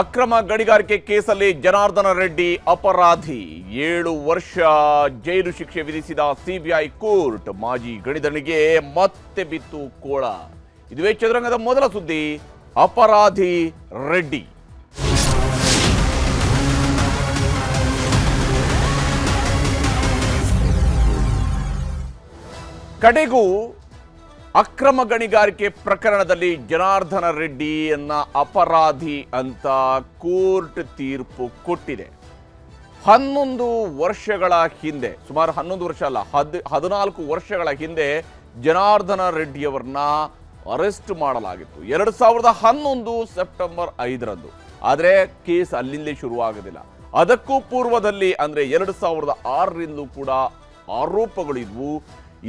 ಅಕ್ರಮ ಗಣಿಗಾರಿಕೆ ಕೇಸಲ್ಲಿ ಜನಾರ್ದನ ರೆಡ್ಡಿ ಅಪರಾಧಿ. ಏಳು ವರ್ಷ ಜೈಲು ಶಿಕ್ಷೆ ವಿಧಿಸಿದ ಸಿಬಿಐ ಕೋರ್ಟ್ ಮಾಜಿ ಗಣಿದಣಿಗೆ ಮತ್ತೆ ಬಿತ್ತು ಕೋಳ. ಇದುವೇ ಚದುರಂಗದ ಮೊದಲ ಸುದ್ದಿ, ಅಪರಾಧಿ ರೆಡ್ಡಿ. ಕಡೆಗೂ ಅಕ್ರಮ ಗಣಿಗಾರಿಕೆ ಪ್ರಕರಣದಲ್ಲಿ ಜನಾರ್ದನ ರೆಡ್ಡಿಯನ್ನ ಅಪರಾಧಿ ಅಂತ ಕೋರ್ಟ್ ತೀರ್ಪು ಕೊಟ್ಟಿದೆ. ಹನ್ನೊಂದು ವರ್ಷಗಳ ಹಿಂದೆ, ಸುಮಾರು ಹನ್ನೊಂದು ವರ್ಷ ಅಲ್ಲ, ಹದ್, ಹದಿನಾಲ್ಕು ವರ್ಷಗಳ ಹಿಂದೆ ಜನಾರ್ದನ ರೆಡ್ಡಿಯವರನ್ನ ಅರೆಸ್ಟ್ ಮಾಡಲಾಗಿತ್ತು. ಎರಡು ಸಾವಿರದ ಹನ್ನೊಂದು ಸೆಪ್ಟೆಂಬರ್ ಐದರಂದು. ಆದರೆ ಕೇಸ್ ಅಲ್ಲಿಂದಲೇ ಶುರುವಾಗೋದಿಲ್ಲ. ಅದಕ್ಕೂ ಪೂರ್ವದಲ್ಲಿ ಅಂದರೆ ಎರಡು ಸಾವಿರದ ಆರರಿಂದಲೂ ಕೂಡ ಆರೋಪಗಳಿದ್ವು.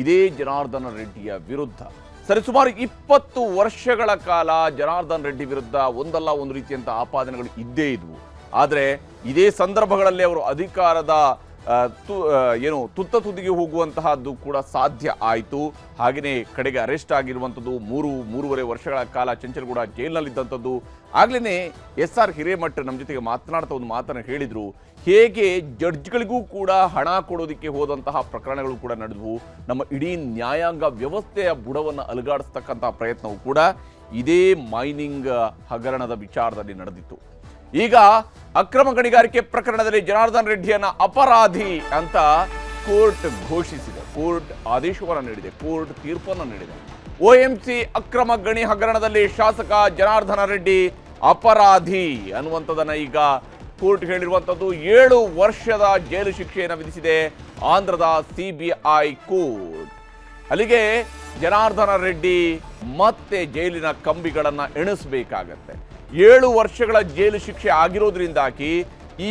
ಇದೇ ಜನಾರ್ದನ ರೆಡ್ಡಿಯ ವಿರುದ್ಧ. ಸರಿಸುಮಾರು ಇಪ್ಪತ್ತು ವರ್ಷಗಳ ಕಾಲ ಜನಾರ್ದನ್ ರೆಡ್ಡಿ ವಿರುದ್ಧ ಒಂದಲ್ಲ ಒಂದು ರೀತಿಯಂಥ ಆಪಾದನೆಗಳು ಇದ್ದೇ ಇದ್ವು. ಆದರೆ ಇದೇ ಸಂದರ್ಭಗಳಲ್ಲಿ ಅವರು ಅಧಿಕಾರದ ಏನು, ತುತ್ತ ತುದಿಗೆ ಹೋಗುವಂತಹದ್ದು ಕೂಡ ಸಾಧ್ಯ ಆಯಿತು. ಹಾಗೆಯೇ ಕಡೆಗೆ ಅರೆಸ್ಟ್ ಆಗಿರುವಂಥದ್ದು ಮೂರು, ಮೂರುವರೆ ವರ್ಷಗಳ ಕಾಲ ಚಂಚಲಗೂಡ ಜೈಲಿನಲ್ಲಿದ್ದಂಥದ್ದು. ಆಗಲೇ ಎಸ್ ಆರ್ ಹಿರೇಮಠ್ ನಮ್ಮ ಜೊತೆಗೆ ಮಾತನಾಡ್ತಾ ಒಂದು ಮಾತನ್ನು ಹೇಳಿದರು. ಹೇಗೆ ಜಡ್ಜ್ಗಳಿಗೂ ಕೂಡ ಹಣ ಕೊಡೋದಕ್ಕೆ ಹೋದಂತಹ ಪ್ರಕರಣಗಳು ಕೂಡ ನಡೆದವು. ನಮ್ಮ ಇಡೀ ನ್ಯಾಯಾಂಗ ವ್ಯವಸ್ಥೆಯ ಬುಡವನ್ನು ಅಲುಗಾಡಿಸ್ತಕ್ಕಂಥ ಪ್ರಯತ್ನವು ಕೂಡ ಇದೇ ಮೈನಿಂಗ್ ಹಗರಣದ ವಿಚಾರದಲ್ಲಿ ನಡೆದಿತ್ತು. ಈಗ ಅಕ್ರಮ ಗಣಿಗಾರಿಕೆ ಪ್ರಕರಣದಲ್ಲಿ ಜನಾರ್ದನ್ ರೆಡ್ಡಿಯನ್ನ ಅಪರಾಧಿ ಅಂತ ಕೋರ್ಟ್ ಘೋಷಿಸಿದೆ. ಕೋರ್ಟ್ ಆದೇಶವನ್ನು ನೀಡಿದೆ. ಕೋರ್ಟ್ ತೀರ್ಪನ್ನು ನೀಡಿದೆ. ಓಎಂಸಿ ಅಕ್ರಮ ಗಣಿ ಹಗರಣದಲ್ಲಿ ಶಾಸಕ ಜನಾರ್ದನ ರೆಡ್ಡಿ ಅಪರಾಧಿ ಅನ್ನುವಂಥದ್ದನ್ನು ಈಗ ಕೋರ್ಟ್ ಹೇಳಿರುವಂಥದ್ದು ಏಳು ವರ್ಷದ ಜೈಲು ಶಿಕ್ಷೆಯನ್ನು ವಿಧಿಸಿದೆ ಆಂಧ್ರದ ಸಿಬಿಐ ಕೋರ್ಟ್. ಅಲ್ಲಿಗೆ ಜನಾರ್ದನ ರೆಡ್ಡಿ ಮತ್ತೆ ಜೈಲಿನ ಕಂಬಿಗಳನ್ನು ಎಣಿಸಬೇಕಾಗತ್ತೆ. ಏಳು ವರ್ಷಗಳ ಜೈಲು ಶಿಕ್ಷೆ ಆಗಿರೋದ್ರಿಂದಾಗಿ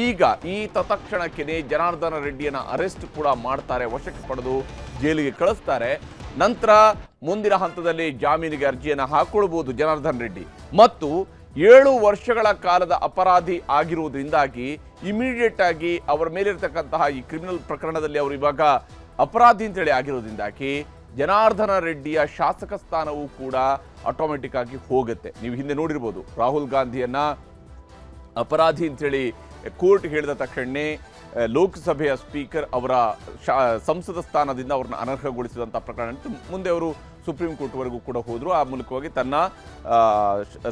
ಈಗ ಈ ತತ್ಕ್ಷಣಕ್ಕೆ ಜನಾರ್ದನ ರೆಡ್ಡಿಯನ್ನು ಅರೆಸ್ಟ್ ಕೂಡ ಮಾಡ್ತಾರೆ, ವಶಕ್ಕೆ ಪಡೆದು ಜೈಲಿಗೆ ಕಳಿಸ್ತಾರೆ. ನಂತರ ಮುಂದಿನ ಹಂತದಲ್ಲಿ ಜಾಮೀನಿಗೆ ಅರ್ಜಿಯನ್ನು ಹಾಕೊಳ್ಬೋದು ಜನಾರ್ದನ್ ರೆಡ್ಡಿ. ಮತ್ತು ಏಳು ವರ್ಷಗಳ ಕಾಲದ ಅಪರಾಧಿ ಆಗಿರುವುದರಿಂದಾಗಿ ಇಮಿಡಿಯೇಟ್ ಆಗಿ ಅವರ ಮೇಲಿರ್ತಕ್ಕಂತಹ ಈ ಕ್ರಿಮಿನಲ್ ಪ್ರಕರಣದಲ್ಲಿ ಅವರು ಇವಾಗ ಅಪರಾಧಿ ಅಂತೇಳಿ ಆಗಿರೋದ್ರಿಂದಾಗಿ ಜನಾರ್ದನ ರೆಡ್ಡಿಯ ಶಾಸಕ ಸ್ಥಾನವೂ ಕೂಡ ಆಟೋಮೆಟಿಕ್ ಆಗಿ ಹೋಗುತ್ತೆ ನೀವು ಹಿಂದೆ ನೋಡಿರ್ಬೋದು, ರಾಹುಲ್ ಗಾಂಧಿಯನ್ನ ಅಪರಾಧಿ ಅಂತೇಳಿ ಕೋರ್ಟ್ ಹೇಳಿದ ತಕ್ಷಣನೇ ಲೋಕಸಭೆಯ ಸ್ಪೀಕರ್ ಅವರ ಸಂಸದ ಸ್ಥಾನದಿಂದ ಅವ್ರನ್ನ ಅನರ್ಹಗೊಳಿಸಿದಂಥ ಪ್ರಕರಣ. ಮುಂದೆ ಅವರು ಸುಪ್ರೀಂ ಕೋರ್ಟ್ವರೆಗೂ ಕೂಡ ಹೋದರು ಆ ಮೂಲಕವಾಗಿ ತನ್ನ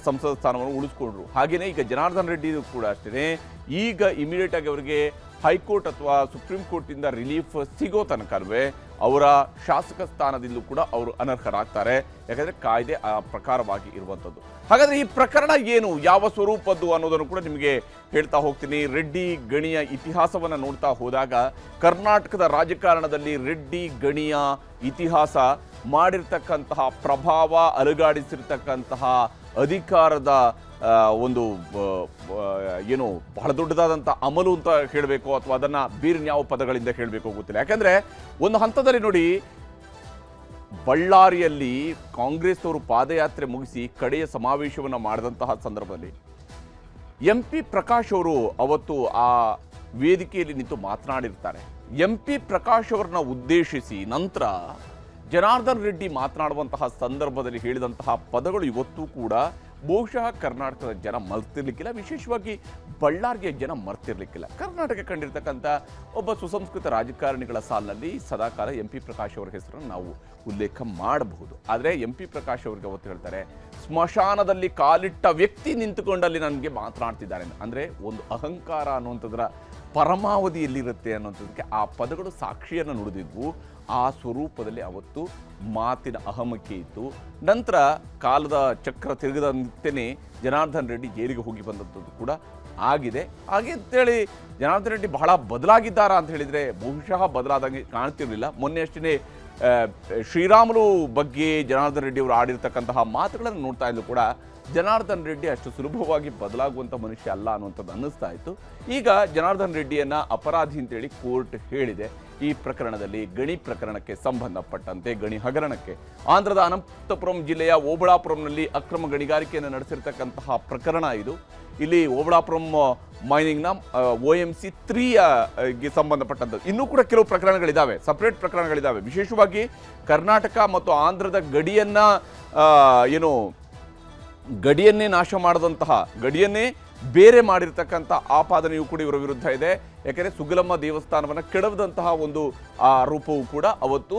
ಸಂಸದ ಸ್ಥಾನವನ್ನು ಉಳಿಸ್ಕೊಂಡ್ರು ಹಾಗೆಯೇ ಈಗ ಜನಾರ್ದನ್ ರೆಡ್ಡಿ ಕೂಡ ಅಷ್ಟೇ ಈಗ ಇಮಿಡಿಯೇಟ್ ಆಗಿ ಅವರಿಗೆ ಹೈಕೋರ್ಟ್ ಅಥವಾ ಸುಪ್ರೀಂ ಕೋರ್ಟಿಂದ ರಿಲೀಫ್ ಸಿಗೋ ತನಕವೇ ಅವರ ಶಾಸಕ ಸ್ಥಾನದಿಂದಲೂ ಕೂಡ ಅವರು ಅನರ್ಹರಾಗ್ತಾರೆ. ಯಾಕಂದ್ರೆ ಕಾಯ್ದೆ ಆ ಪ್ರಕಾರವಾಗಿ ಇರುವಂಥದ್ದು. ಹಾಗಾದ್ರೆ ಈ ಪ್ರಕರಣ ಏನು? ಯಾವ ಸ್ವರೂಪದ್ದು ಅನ್ನೋದನ್ನು ಕೂಡ ನಿಮಗೆ ಹೇಳ್ತಾ ಹೋಗ್ತೀನಿ. ರೆಡ್ಡಿ, ಗಣಿಯ ಇತಿಹಾಸವನ್ನು ನೋಡ್ತಾ ಹೋದಾಗ ಕರ್ನಾಟಕದ ರಾಜಕಾರಣದಲ್ಲಿ ರೆಡ್ಡಿ, ಗಣಿಯ ಇತಿಹಾಸ ಮಾಡಿರ್ತಕ್ಕಂತಹ ಪ್ರಭಾವ, ಅಲುಗಾಡಿಸಿರ್ತಕ್ಕಂತಹ ಅಧಿಕಾರದ ಒಂದು ಏನು ಬಹಳ ದೊಡ್ಡದಾದಂಥ ಅಮಲು ಅಂತ ಹೇಳಬೇಕು ಅಥವಾ ಅದನ್ನು ಯಾವ ಪದಗಳಿಂದ ಹೇಳಬೇಕು ಗೊತ್ತಿಲ್ಲ. ಯಾಕೆಂದರೆ ಒಂದು ಹಂತದಲ್ಲಿ ನೋಡಿ, ಬಳ್ಳಾರಿಯಲ್ಲಿ ಕಾಂಗ್ರೆಸ್ನವರು ಪಾದಯಾತ್ರೆ ಮುಗಿಸಿ ಕಡೆಯ ಸಮಾವೇಶವನ್ನು ಮಾಡಿದಂತಹ ಸಂದರ್ಭದಲ್ಲಿ ಎಂ ಪಿ ಪ್ರಕಾಶ್ ಅವರು ಅವತ್ತು ಆ ವೇದಿಕೆಯಲ್ಲಿ ನಿಂತು ಮಾತನಾಡಿರ್ತಾರೆ. ಎಂ ಪಿ ಪ್ರಕಾಶ್ ಅವರನ್ನ ಉದ್ದೇಶಿಸಿ ನಂತರ ಜನಾರ್ದನ್ ರೆಡ್ಡಿ ಮಾತನಾಡುವಂತಹ ಸಂದರ್ಭದಲ್ಲಿ ಹೇಳಿದಂತಹ ಪದಗಳು ಇವತ್ತೂ ಕೂಡ ಬಹುಶಃ ಕರ್ನಾಟಕದ ಜನ ಮರ್ತಿರ್ಲಿಕ್ಕಿಲ್ಲ ವಿಶೇಷವಾಗಿ ಬಳ್ಳಾರಿಯ ಜನ ಮರ್ತಿರ್ಲಿಕ್ಕಿಲ್ಲ. ಕರ್ನಾಟಕ ಕಂಡಿರ್ತಕ್ಕಂಥ ಒಬ್ಬ ಸುಸಂಸ್ಕೃತ ರಾಜಕಾರಣಿಗಳ ಸಾಲಿನಲ್ಲಿ ಸದಾಕಾಲ ಎಂ ಪಿ ಪ್ರಕಾಶ್ ಅವರ ಹೆಸರನ್ನು ನಾವು ಉಲ್ಲೇಖ ಮಾಡಬಹುದು. ಆದರೆ ಎಂ ಪಿ ಪ್ರಕಾಶ್ ಅವರಿಗೆ ಅವತ್ತು ಹೇಳ್ತಾರೆ, ಸ್ಮಶಾನದಲ್ಲಿ ಕಾಲಿಟ್ಟ ವ್ಯಕ್ತಿ ನಿಂತುಕೊಂಡಲ್ಲಿ ನನಗೆ ಮಾತನಾಡ್ತಿದ್ದಾರೆ. ಅಂದರೆ ಒಂದು ಅಹಂಕಾರ ಅನ್ನುವಂಥದ್ರ ಪರಮಾವಧಿಯಲ್ಲಿರುತ್ತೆ ಅನ್ನುವಂಥದ್ದಕ್ಕೆ ಆ ಪದಗಳು ಸಾಕ್ಷಿಯನ್ನು ನುಡಿದಿದ್ವು. ಆ ಸ್ವರೂಪದಲ್ಲಿ ಅವತ್ತು ಮಾತಿನ ಅಹಮಕ್ಕೆ ಇತ್ತು. ನಂತರ ಕಾಲದ ಚಕ್ರ ತಿರುಗದಂತೆಯೇ ಜನಾರ್ದನ್ ರೆಡ್ಡಿ ಜೈಲಿಗೆ ಹೋಗಿ ಬಂದದ್ದು ಕೂಡ ಆಗಿದೆ. ಹಾಗೆ ಅಂತೇಳಿ ಜನಾರ್ದನ್ ರೆಡ್ಡಿ ಬಹಳ ಬದಲಾಗಿದ್ದಾರಾ ಅಂತ ಹೇಳಿದರೆ ಬಹುಶಃ ಬದಲಾದಂಗೆ ಕಾಣ್ತಿರಲಿಲ್ಲ. ಮೊನ್ನೆ ಅಷ್ಟೇ ಶ್ರೀರಾಮುಲು ಬಗ್ಗೆ ಜನಾರ್ದನ್ ರೆಡ್ಡಿ ಅವರು ಆಡಿರ್ತಕ್ಕಂತಹ ಮಾತುಗಳನ್ನು ನೋಡ್ತಾ ಇದ್ದು ಕೂಡ ಜನಾರ್ದನ್ ರೆಡ್ಡಿ ಅಷ್ಟು ಸುಲಭವಾಗಿ ಬದಲಾಗುವಂಥ ಮನುಷ್ಯ ಅಲ್ಲ ಅನ್ನುವಂಥದ್ದು ಅನ್ನಿಸ್ತಾ ಇತ್ತು. ಈಗ ಜನಾರ್ದನ್ ರೆಡ್ಡಿಯನ್ನು ಅಪರಾಧಿ ಅಂತೇಳಿ ಕೋರ್ಟ್ ಹೇಳಿದೆ. ಈ ಪ್ರಕರಣದಲ್ಲಿ ಗಣಿ ಪ್ರಕರಣಕ್ಕೆ ಸಂಬಂಧಪಟ್ಟಂತೆ, ಗಣಿ ಹಗರಣಕ್ಕೆ. ಆಂಧ್ರದ ಅನಂತಪುರಂ ಜಿಲ್ಲೆಯ ಓಬಳಾಪುರಂನಲ್ಲಿ ಅಕ್ರಮ ಗಣಿಗಾರಿಕೆಯನ್ನು ನಡೆಸಿರ್ತಕ್ಕಂತಹ ಪ್ರಕರಣ ಇದು. ಇಲ್ಲಿ ಓಬಳಾಪುರಂ ಮೈನಿಂಗ್ನ ಒ ಎಂ ಸಿ ತ್ರೀಗೆ ಸಂಬಂಧಪಟ್ಟಂಥದ್ದು ಇನ್ನೂ ಕೂಡ ಕೆಲವು ಪ್ರಕರಣಗಳಿದ್ದಾವೆ ಸಪ್ರೇಟ್ ಪ್ರಕರಣಗಳಿದ್ದಾವೆ ವಿಶೇಷವಾಗಿ ಕರ್ನಾಟಕ ಮತ್ತು ಆಂಧ್ರದ ಗಡಿಯನ್ನು ಏನು ಗಡಿಯನ್ನೇ ನಾಶ ಮಾಡಿದಂತಹ, ಗಡಿಯನ್ನೇ ಬೇರೆ ಮಾಡಿರ್ತಕ್ಕಂಥ ಆಪಾದನೆಯೂ ಕೂಡ ಇವರ ವಿರುದ್ಧ ಇದೆ. ಯಾಕೆಂದರೆ ಸುಗಲಮ್ಮ ದೇವಸ್ಥಾನವನ್ನು ಕೆಡವದಂತಹ ಒಂದು ಆರೋಪವೂ ಕೂಡ ಅವತ್ತು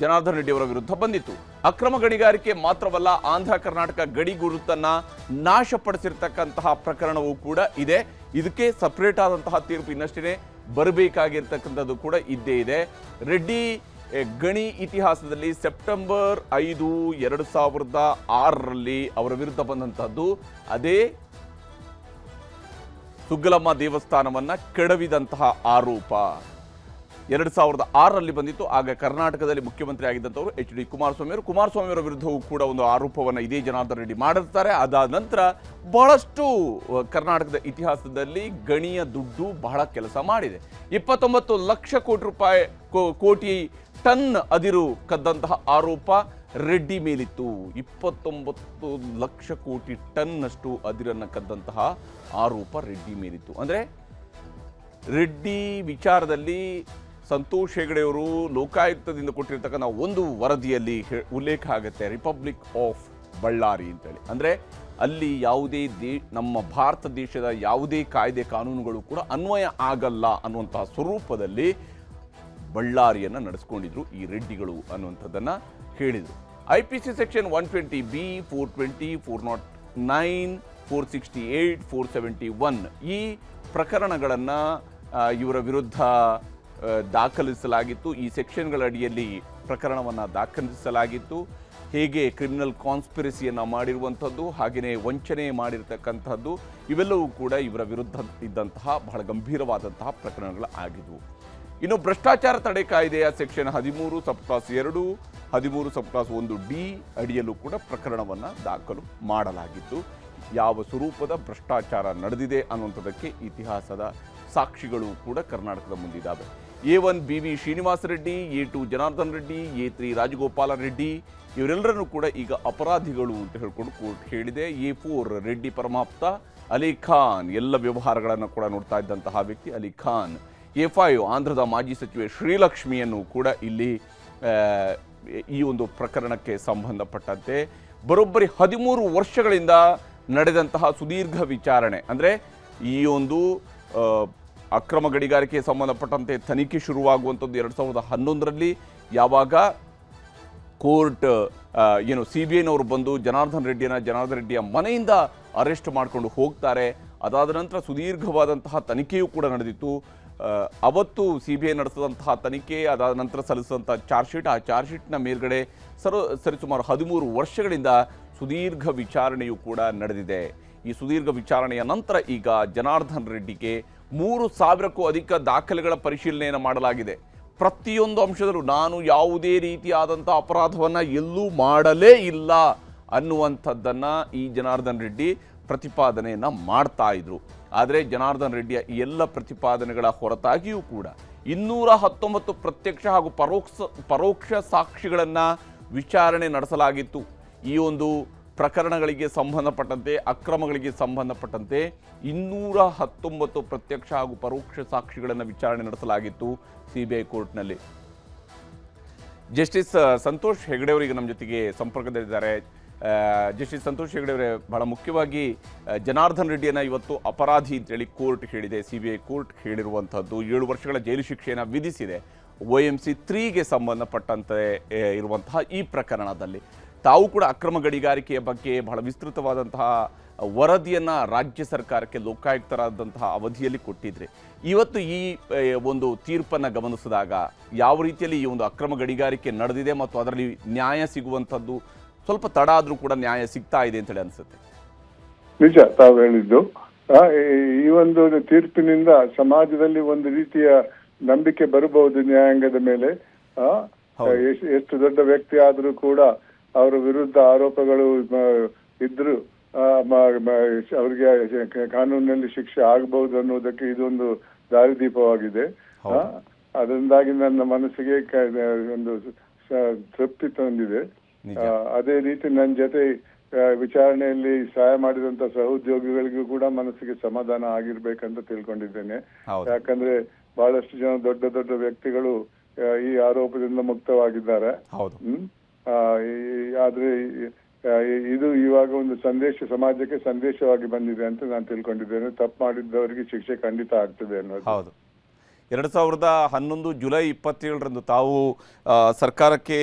ಜನಾರ್ದನ ಜನಾರ್ದನ್ ರೆಡ್ಡಿ ಅವರ ವಿರುದ್ಧ ಬಂದಿತ್ತು. ಅಕ್ರಮ ಗಣಿಗಾರಿಕೆ ಮಾತ್ರವಲ್ಲ, ಆಂಧ್ರ ಕರ್ನಾಟಕ ಗಡಿ ಗುರುತನ್ನು ನಾಶಪಡಿಸಿರ್ತಕ್ಕಂತಹ ಪ್ರಕರಣವೂ ಕೂಡ ಇದೆ. ಇದಕ್ಕೆ ಸಪ್ರೇಟ್ ಆದಂತಹ ತೀರ್ಪು ಇನ್ನಷ್ಟೇ ಬರಬೇಕಾಗಿರ್ತಕ್ಕಂಥದ್ದು ಕೂಡ ಇದ್ದೇ ಇದೆ. ರೆಡ್ಡಿ ಗಣಿ ಇತಿಹಾಸದಲ್ಲಿ ಸೆಪ್ಟೆಂಬರ್ ಐದು ಎರಡು ಸಾವಿರದ ಆರರಲ್ಲಿ ಅವರ ವಿರುದ್ಧ ಬಂದಂಥದ್ದು ಅದೇ ಸುಗ್ಗಲಮ್ಮ ದೇವಸ್ಥಾನವನ್ನು ಕೆಡವಿದಂತಹ ಆರೋಪ. ಎರಡು ಸಾವಿರದ ಆರರಲ್ಲಿ ಬಂದಿತ್ತು, ಆಗ ಕರ್ನಾಟಕದಲ್ಲಿ ಮುಖ್ಯಮಂತ್ರಿ ಆಗಿದ್ದಂಥವರು ಎಚ್ ಡಿ ಕುಮಾರಸ್ವಾಮಿ ಅವರು. ಕುಮಾರಸ್ವಾಮಿ ವಿರುದ್ಧವೂ ಕೂಡ ಒಂದು ಆರೋಪವನ್ನು ಇದೇ ಜನಾರ್ದನ್ ರೆಡ್ಡಿ ಮಾಡಿರ್ತಾರೆ. ಅದಾದ ನಂತರ ಬಹಳಷ್ಟು ಕರ್ನಾಟಕದ ಇತಿಹಾಸದಲ್ಲಿ ಗಣಿಯ ದುಡ್ಡು ಬಹಳ ಕೆಲಸ ಮಾಡಿದೆ. ಇಪ್ಪತ್ತೊಂಬತ್ತು ಲಕ್ಷ ಕೋಟಿ ರೂಪಾಯಿ ಕೋಟಿ ಟನ್ ಅದಿರು ಕದ್ದಂತಹ ಆರೋಪ ರೆಡ್ಡಿ ಮೇಲಿತ್ತು. ಇಪ್ಪತ್ತೊಂಬತ್ತು ಲಕ್ಷ ಕೋಟಿ ಟನ್ನಷ್ಟು ಅದಿರನ್ನು ಕದ್ದಂತಹ ಆರೋಪ ರೆಡ್ಡಿ ಮೇಲಿತ್ತು. ಅಂದರೆ ರೆಡ್ಡಿ ವಿಚಾರದಲ್ಲಿ ಸಂತೋಷ್ ಹೆಗಡೆಯವರು ಲೋಕಾಯುಕ್ತದಿಂದ ಕೊಟ್ಟಿರ್ತಕ್ಕಂಥ ಒಂದು ವರದಿಯಲ್ಲಿ ಉಲ್ಲೇಖ ಆಗುತ್ತೆ, ರಿಪಬ್ಲಿಕ್ ಆಫ್ ಬಳ್ಳಾರಿ ಅಂತೇಳಿ. ಅಂದರೆ ಅಲ್ಲಿ ಯಾವುದೇ ದೇ, ನಮ್ಮ ಭಾರತ ದೇಶದ ಯಾವುದೇ ಕಾಯ್ದೆ ಕಾನೂನುಗಳು ಕೂಡ ಅನ್ವಯ ಆಗಲ್ಲ ಅನ್ನುವಂತಹ ಸ್ವರೂಪದಲ್ಲಿ ಬಳ್ಳಾರಿಯನ್ನು ನಡೆಸ್ಕೊಂಡಿದ್ರು ಈ ರೆಡ್ಡಿಗಳು ಅನ್ನುವಂಥದ್ದನ್ನು ಹೇಳಿದರು. I P C section one twenty B four twenty four nought nine four sixty eight four seventy one ಈ ಪ್ರಕರಣಗಳನ್ನು ಇವರ ವಿರುದ್ಧ ದಾಖಲಿಸಲಾಗಿತ್ತು. ಈ ಸೆಕ್ಷನ್ಗಳ ಅಡಿಯಲ್ಲಿ ಪ್ರಕರಣವನ್ನು ದಾಖಲಿಸಲಾಗಿತ್ತು. ಹೇಗೆ ಕ್ರಿಮಿನಲ್ ಕಾನ್ಸ್ಪಿರಸಿಯನ್ನು ಮಾಡಿರುವಂಥದ್ದು ಹಾಗೆಯೇ ವಂಚನೆ ಮಾಡಿರತಕ್ಕಂಥದ್ದು, ಇವೆಲ್ಲವೂ ಕೂಡ ಇವರ ವಿರುದ್ಧ ಇದ್ದಂತಹ ಬಹಳ ಗಂಭೀರವಾದಂತಹ ಪ್ರಕರಣಗಳು ಆಗಿದ್ವು ಇನ್ನು ಭ್ರಷ್ಟಾಚಾರ ತಡೆ ಕಾಯ್ದೆಯ ಸೆಕ್ಷನ್ ಹದಿಮೂರು, ಸಬ್ ಕ್ಲಾಸ್ ಎರಡು, ಹದಿಮೂರು, ಸಬ್ ಕ್ಲಾಸ್ ಒಂದು ಡಿ ಅಡಿಯಲ್ಲೂ ಕೂಡ ಪ್ರಕರಣವನ್ನು ದಾಖಲು ಮಾಡಲಾಗಿತ್ತು. ಯಾವ ಸ್ವರೂಪದ ಭ್ರಷ್ಟಾಚಾರ ನಡೆದಿದೆ ಅನ್ನುವಂಥದ್ದಕ್ಕೆ ಇತಿಹಾಸದ ಸಾಕ್ಷಿಗಳು ಕೂಡ ಕರ್ನಾಟಕದ ಮುಂದಿದ್ದಾವೆ. A one B V Srinivasa Reddy, A two Janardhan Reddy, A three Rajagopala Reddy ಇವರೆಲ್ಲರನ್ನು ಕೂಡ ಈಗ ಅಪರಾಧಿಗಳು ಅಂತ ಹೇಳ್ಕೊಂಡು ಕೋರ್ಟ್ ಹೇಳಿದೆ. ಎ ಫೋರ್ ರೆಡ್ಡಿ ಪರಮಾಪ್ತ, ಅಲಿ ಖಾನ್, ಎಲ್ಲ ವ್ಯವಹಾರಗಳನ್ನು ಕೂಡ ನೋಡ್ತಾ ಇದ್ದಂತಹ ವ್ಯಕ್ತಿ ಅಲಿ ಖಾನ್. ಎ ಫೈವ್ ಆಂಧ್ರದ ಮಾಜಿ ಸಚಿವೆ ಶ್ರೀಲಕ್ಷ್ಮಿಯನ್ನು ಕೂಡ ಇಲ್ಲಿ ಈ ಒಂದು ಪ್ರಕರಣಕ್ಕೆ ಸಂಬಂಧಪಟ್ಟಂತೆ ಬರೋಬ್ಬರಿ ಹದಿಮೂರು ವರ್ಷಗಳಿಂದ ನಡೆದಂತಹ ಸುದೀರ್ಘ ವಿಚಾರಣೆ. ಅಂದರೆ ಈ ಒಂದು ಅಕ್ರಮ ಗಡಿಗಾರಿಕೆಗೆ ಸಂಬಂಧಪಟ್ಟಂತೆ ತನಿಖೆ ಶುರುವಾಗುವಂಥದ್ದು ಎರಡು ಸಾವಿರದ ಹನ್ನೊಂದರಲ್ಲಿ. ಯಾವಾಗ ಕೋರ್ಟ್ ಏನು ಸಿ ಬಿ ಐನವರು ಬಂದು ಜನಾರ್ದನ್ ರೆಡ್ಡಿಯನ್ನು ಜನಾರ್ದನ್ ರೆಡ್ಡಿಯ ಮನೆಯಿಂದ ಅರೆಸ್ಟ್ ಮಾಡಿಕೊಂಡು ಹೋಗ್ತಾರೆ. ಅದಾದ ನಂತರ ಸುದೀರ್ಘವಾದಂತಹ ತನಿಖೆಯೂ ಕೂಡ ನಡೆದಿತ್ತು. ಅವತ್ತು ಸಿ ಬಿ ಐ ನಡೆಸಿದಂತಹ ತನಿಖೆ, ಅದಾದ ನಂತರ ಸಲ್ಲಿಸಿದಂಥ ಚಾರ್ಜ್ ಶೀಟ್ ಆ ಚಾರ್ಜ್ ಶೀಟ್ನ ಮೇಲ್ಗಡೆ ಸರ ಸರಿಸುಮಾರು ಹದಿಮೂರು ವರ್ಷಗಳಿಂದ ಸುದೀರ್ಘ ವಿಚಾರಣೆಯೂ ಕೂಡ ನಡೆದಿದೆ. ಈ ಸುದೀರ್ಘ ವಿಚಾರಣೆಯ ನಂತರ ಈಗ ಜನಾರ್ದನ್ ರೆಡ್ಡಿಗೆ ಮೂರು ಸಾವಿರಕ್ಕೂ ಅಧಿಕ ದಾಖಲೆಗಳ ಪರಿಶೀಲನೆಯನ್ನು ಮಾಡಲಾಗಿದೆ. ಪ್ರತಿಯೊಂದು ಅಂಶದಲ್ಲೂ ನಾನು ಯಾವುದೇ ರೀತಿಯಾದಂಥ ಅಪರಾಧವನ್ನು ಎಲ್ಲೂ ಮಾಡಲೇ ಇಲ್ಲ ಅನ್ನುವಂಥದ್ದನ್ನು ಈ ಜನಾರ್ದನ್ ರೆಡ್ಡಿ ಪ್ರತಿಪಾದನೆಯನ್ನು ಮಾಡ್ತಾ ಇದ್ರು. ಆದರೆ ಜನಾರ್ದನ್ ರೆಡ್ಡಿಯ ಎಲ್ಲ ಪ್ರತಿಪಾದನೆಗಳ ಹೊರತಾಗಿಯೂ ಕೂಡ ಇನ್ನೂರ ಹತ್ತೊಂಬತ್ತು ಪ್ರತ್ಯಕ್ಷ ಹಾಗೂ ಪರೋಕ್ಷ ಪರೋಕ್ಷ ಸಾಕ್ಷಿಗಳನ್ನು ವಿಚಾರಣೆ ನಡೆಸಲಾಗಿತ್ತು. ಈ ಒಂದು ಪ್ರಕರಣಗಳಿಗೆ ಸಂಬಂಧಪಟ್ಟಂತೆ, ಅಕ್ರಮಗಳಿಗೆ ಸಂಬಂಧಪಟ್ಟಂತೆ ಇನ್ನೂರ ಹತ್ತೊಂಬತ್ತು ಪ್ರತ್ಯಕ್ಷ ಹಾಗೂ ಪರೋಕ್ಷ ಸಾಕ್ಷಿಗಳನ್ನು ವಿಚಾರಣೆ ನಡೆಸಲಾಗಿತ್ತು ಸಿ ಬಿ ಐ ಕೋರ್ಟ್ನಲ್ಲಿ. ಜಸ್ಟಿಸ್ ಸಂತೋಷ್ ಹೆಗಡೆ ಅವರಿಗೆ ನಮ್ಮ ಜೊತೆಗೆ ಸಂಪರ್ಕದಲ್ಲಿದ್ದಾರೆ. ಜಸ್ಟಿಸ್ ಸಂತೋಷ್ ಹೆಗಡೆ ಅವರೇ, ಬಹಳ ಮುಖ್ಯವಾಗಿ ಜನಾರ್ದನ್ ರೆಡ್ಡಿಯನ್ನು ಇವತ್ತು ಅಪರಾಧಿ ಅಂತೇಳಿ ಕೋರ್ಟ್ ಹೇಳಿದೆ ಸಿ ಬಿ ಐ ಕೋರ್ಟ್ ಹೇಳಿರುವಂಥದ್ದು. ಏಳು ವರ್ಷಗಳ ಜೈಲು ಶಿಕ್ಷೆಯನ್ನು ವಿಧಿಸಿದೆ. ಒ ಎಂ ಸಿ ತ್ರೀಗೆ ಸಂಬಂಧಪಟ್ಟಂತೆ ಇರುವಂತಹ ಈ ಪ್ರಕರಣದಲ್ಲಿ. ತಾವು ಕೂಡ ಅಕ್ರಮ ಗಣಿಗಾರಿಕೆಯ ಬಗ್ಗೆ ಬಹಳ ವಿಸ್ತೃತವಾದಂತಹ ವರದಿಯನ್ನು ರಾಜ್ಯ ಸರ್ಕಾರಕ್ಕೆ ಲೋಕಾಯುಕ್ತರಾದಂತಹ ಅವಧಿಯಲ್ಲಿ ಕೊಟ್ಟಿದ್ರಿ. ಇವತ್ತು ಈ ಒಂದು ತೀರ್ಪನ್ನು ಗಮನಿಸಿದಾಗ ಯಾವ ರೀತಿಯಲ್ಲಿ ಈ ಒಂದು ಅಕ್ರಮ ಗಣಿಗಾರಿಕೆ ನಡೆದಿದೆ ಮತ್ತು ಅದರಲ್ಲಿ ನ್ಯಾಯ ಸಿಗುವಂಥದ್ದು ಸ್ವಲ್ಪ ತಡ ಆದರೂ ಕೂಡ ನ್ಯಾಯ ಸಿಗ್ತಾ ಇದೆ ಅಂತೇಳಿ ಅನಿಸುತ್ತೆ. ನಿಜ ತಾವು ಹೇಳಿದ್ದು. ಈ- ಒಂದು ತೀರ್ಪಿನಿಂದ ಸಮಾಜದಲ್ಲಿ ಒಂದು ರೀತಿಯ ನಂಬಿಕೆ ಬರಬಹುದು ನ್ಯಾಯಾಂಗದ ಮೇಲೆ. ಎಷ್ಟು ದೊಡ್ಡ ವ್ಯಕ್ತಿ ಆದ್ರೂ ಕೂಡ ಅವರ ವಿರುದ್ಧ ಆರೋಪಗಳು ಇದ್ರು ಅವರಿಗೆ ಕಾನೂನಿನಲ್ಲಿ ಶಿಕ್ಷೆ ಆಗಬಹುದು ಅನ್ನೋದಕ್ಕೆ ಇದೊಂದು ದಾರಿದೀಪವಾಗಿದೆ. ಅದರಿಂದಾಗಿ ನನ್ನ ಮನಸ್ಸಿಗೆ ಒಂದು ತೃಪ್ತಿ ತಂದಿದೆ. ಅದೇ ರೀತಿ ನನ್ನ ಜೊತೆ ವಿಚಾರಣೆಯಲ್ಲಿ ಸಹಾಯ ಮಾಡಿದಂತ ಸಹೋದ್ಯೋಗಿಗಳಿಗೂ ಕೂಡ ಮನಸ್ಸಿಗೆ ಸಮಾಧಾನ ಆಗಿರ್ಬೇಕಂತ ತಿಳ್ಕೊಂಡಿದ್ದೇನೆ. ಯಾಕಂದ್ರೆ ಬಹಳಷ್ಟು ಜನ ದೊಡ್ಡ ದೊಡ್ಡ ವ್ಯಕ್ತಿಗಳು ಈ ಆರೋಪದಿಂದ ಮುಕ್ತವಾಗಿದ್ದಾರೆ. ಆದ್ರೆ ಇದು ಇವಾಗ ಒಂದು ಸಂದೇಶ ಸಮಾಜಕ್ಕೆ ಸಂದೇಶವಾಗಿ ಬಂದಿದೆ ಅಂತ ನಾನು ತಿಳ್ಕೊಂಡಿದ್ದೇನೆ. ತಪ್ಪು ಮಾಡಿದ್ದವರಿಗೆ ಶಿಕ್ಷೆ ಖಂಡಿತ ಆಗ್ತದೆ ಅನ್ನೋದು. ಎರಡು ಸಾವಿರದ ಹನ್ನೊಂದು ಜುಲೈ ಇಪ್ಪತ್ತೇಳರಂದು ತಾವು ಸರ್ಕಾರಕ್ಕೆ